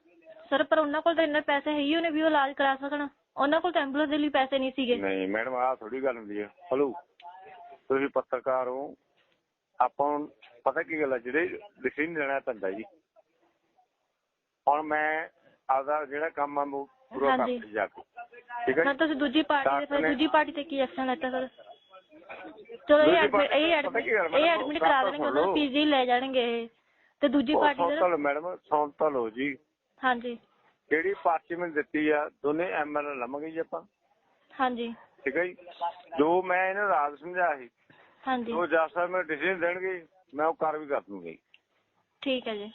ਸਰ ਪਰ ਉਹਨਾਂ ਕੋਲ ਤਾਂ ਇੰਨੇ ਪੈਸੇ ਹੈ ਹੀ ਉਹਨੇ ਵੀ ਉਹ ਇਲਾਜ ਕਰਾ ਸਕਣ। ਉਹਨਾਂ ਕੋਲ ਐਂਬੂਲੈਂਸ ਦੇ ਲਈ ਪੈਸੇ ਨਹੀਂ ਸੀਗੇ। ਨਹੀਂ ਮੈਡਮ ਆਹ ਥੋੜੀ ਗੱਲ ਹੁੰਦੀ ਹੈ ਹਲੋ ਤੁਸੀਂ ਪੱਤਰਕਾਰ ਹੋ ਆਪਾਂ ਨੂੰ ਪਤਾ ਕੀ ਗੱਲ ਹੈ ਜਿਹੜੇ ਡਿਸੀਜਨ ਲੈਣਾ ਪੈਂਦਾ ਜੀ। ਹੁਣ ਮੈਂ ਆਪਦਾ ਜਿਹੜਾ ਕੰਮ ਆ ਉਹ ਪੂਰਾ ਹਾਂਜੀ। ਕਰਕੇ ਜਾ ਕੇ। ਠੀਕ ਹੈ ਜੀ? ਤੁਸੀਂ ਦੂਜੀ ਪਾਰਟੀ ਦੇ ਡਾਕਟਰ ਫਿਰ ਨੇ- ਦੂਜੀ ਪਾਰਟੀ ਤੇ ਕੀ ਐਕਸ਼ਨ ਲੈਤਾ ਸਰ ਚਲੋ ਇਹ ਦੂਜੀ ਐਡਮਿਟ ਪਾਰਟੀ- ਇਹ ਪਤਾ ਐਡਮਿਟ ਕੀ ਗੱਲ ਇਹ ਮੈਡਮ, ਐਡਮਿਟ ਕਰਾ ਦੇਣਗੇ ਉਹਨਾਂ ਨੂੰ। ਪੀਜੀ ਲੈ ਜਾਣਗੇ ਇਹ। ਤੇ ਦੂਜੀ ਉਹ ਪਾਰਟੀ ਸੁਣ ਦੇ ਲਓ ਮੈਡਮ ਸੁਣ ਤਾਂ ਲਓ ਜੀ। ਹਾਂਜੀ। ਜਿਹੜੀ ਪਾਰਟੀ ਮੈਨੂੰ ਦਿੱਤੀ ਆ ਦੋਨੇ ਐਮਐਲਏ ਲਵਾਂਗੇ ਜੀ ਆਪਾਂ। ਹਾਂਜੀ। ਠੀਕ ਹੈ ਜੀ? ਜੋ ਮੈਂ ਇਹਨਾਂ ਨੂੰ ਰਾਤ ਸਮਝਾਇਆ ਸੀ ਹਾਂਜੀ। ਉਹ ਜੱਜ ਸਾਹਿਬ ਮੈਨੂੰ ਡਿਸੀਜਨ ਦੇਣਗੇ ਮੈਂ ਉਹ ਕਾਰਵਾਈ ਕਰ ਦੂੰਗਾ ਜੀ। ਠੀਕ ਹੈ ਜੀ।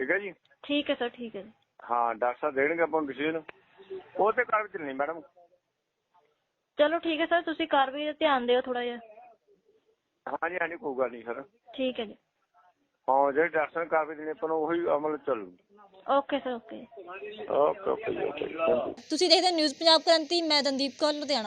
ਠੀਕ ਹੈ ਜੀ? ਠੀਕ ਹੈ ਸਰ ਠੀਕ ਹੈ ਜੀ। ਹਾਂ ਡਾਕਟਰ ਸਾਹਿਬ ਦੇਣਗੇ ਆਪਾਂ ਨੂੰ ਡਿਸੀਜਨ ਉਹ ਤੇ ਕਾਰਵਾਈ ਚੱਲਣੀ ਮੈਡਮ। ਚਲੋ ਠੀਕ ਹੈ ਸਰ ਤੁਸੀਂ ਕਾਰਵਾਈ ਦਾ ਧਿਆਨ ਦਿਓ ਥੋੜਾ ਜਿਹਾ। ਹਾਂਜੀ ਹਾਂਜੀ ਕੋਈ ਗੱਲ ਨਹੀਂ ਸਰ। ਠੀਕ ਹੈ ਜੀ। ਹਾਂ ਜਿਹੜੇ ਡਾਕਟਰ ਸਾਹਿਬ ਕਾਰਵਾਈ ਦੇਣੀ ਆਪਾਂ ਨੂੰ ਉਹੀ ਅਮਲ ਚੱਲੂ। Okay sir okay. Okay okay ਜੀ ਓਕੇ ਤੁਸੀਂ ਦੇਖਦੇ ਹੋ ਨਿਊਜ਼ ਪੰਜਾਬ ਕ੍ਰਾਂਤੀ ਮੈਂ ਦੰਦੀਪ ਕੌਰ ਲੁਧਿਆਣਾ।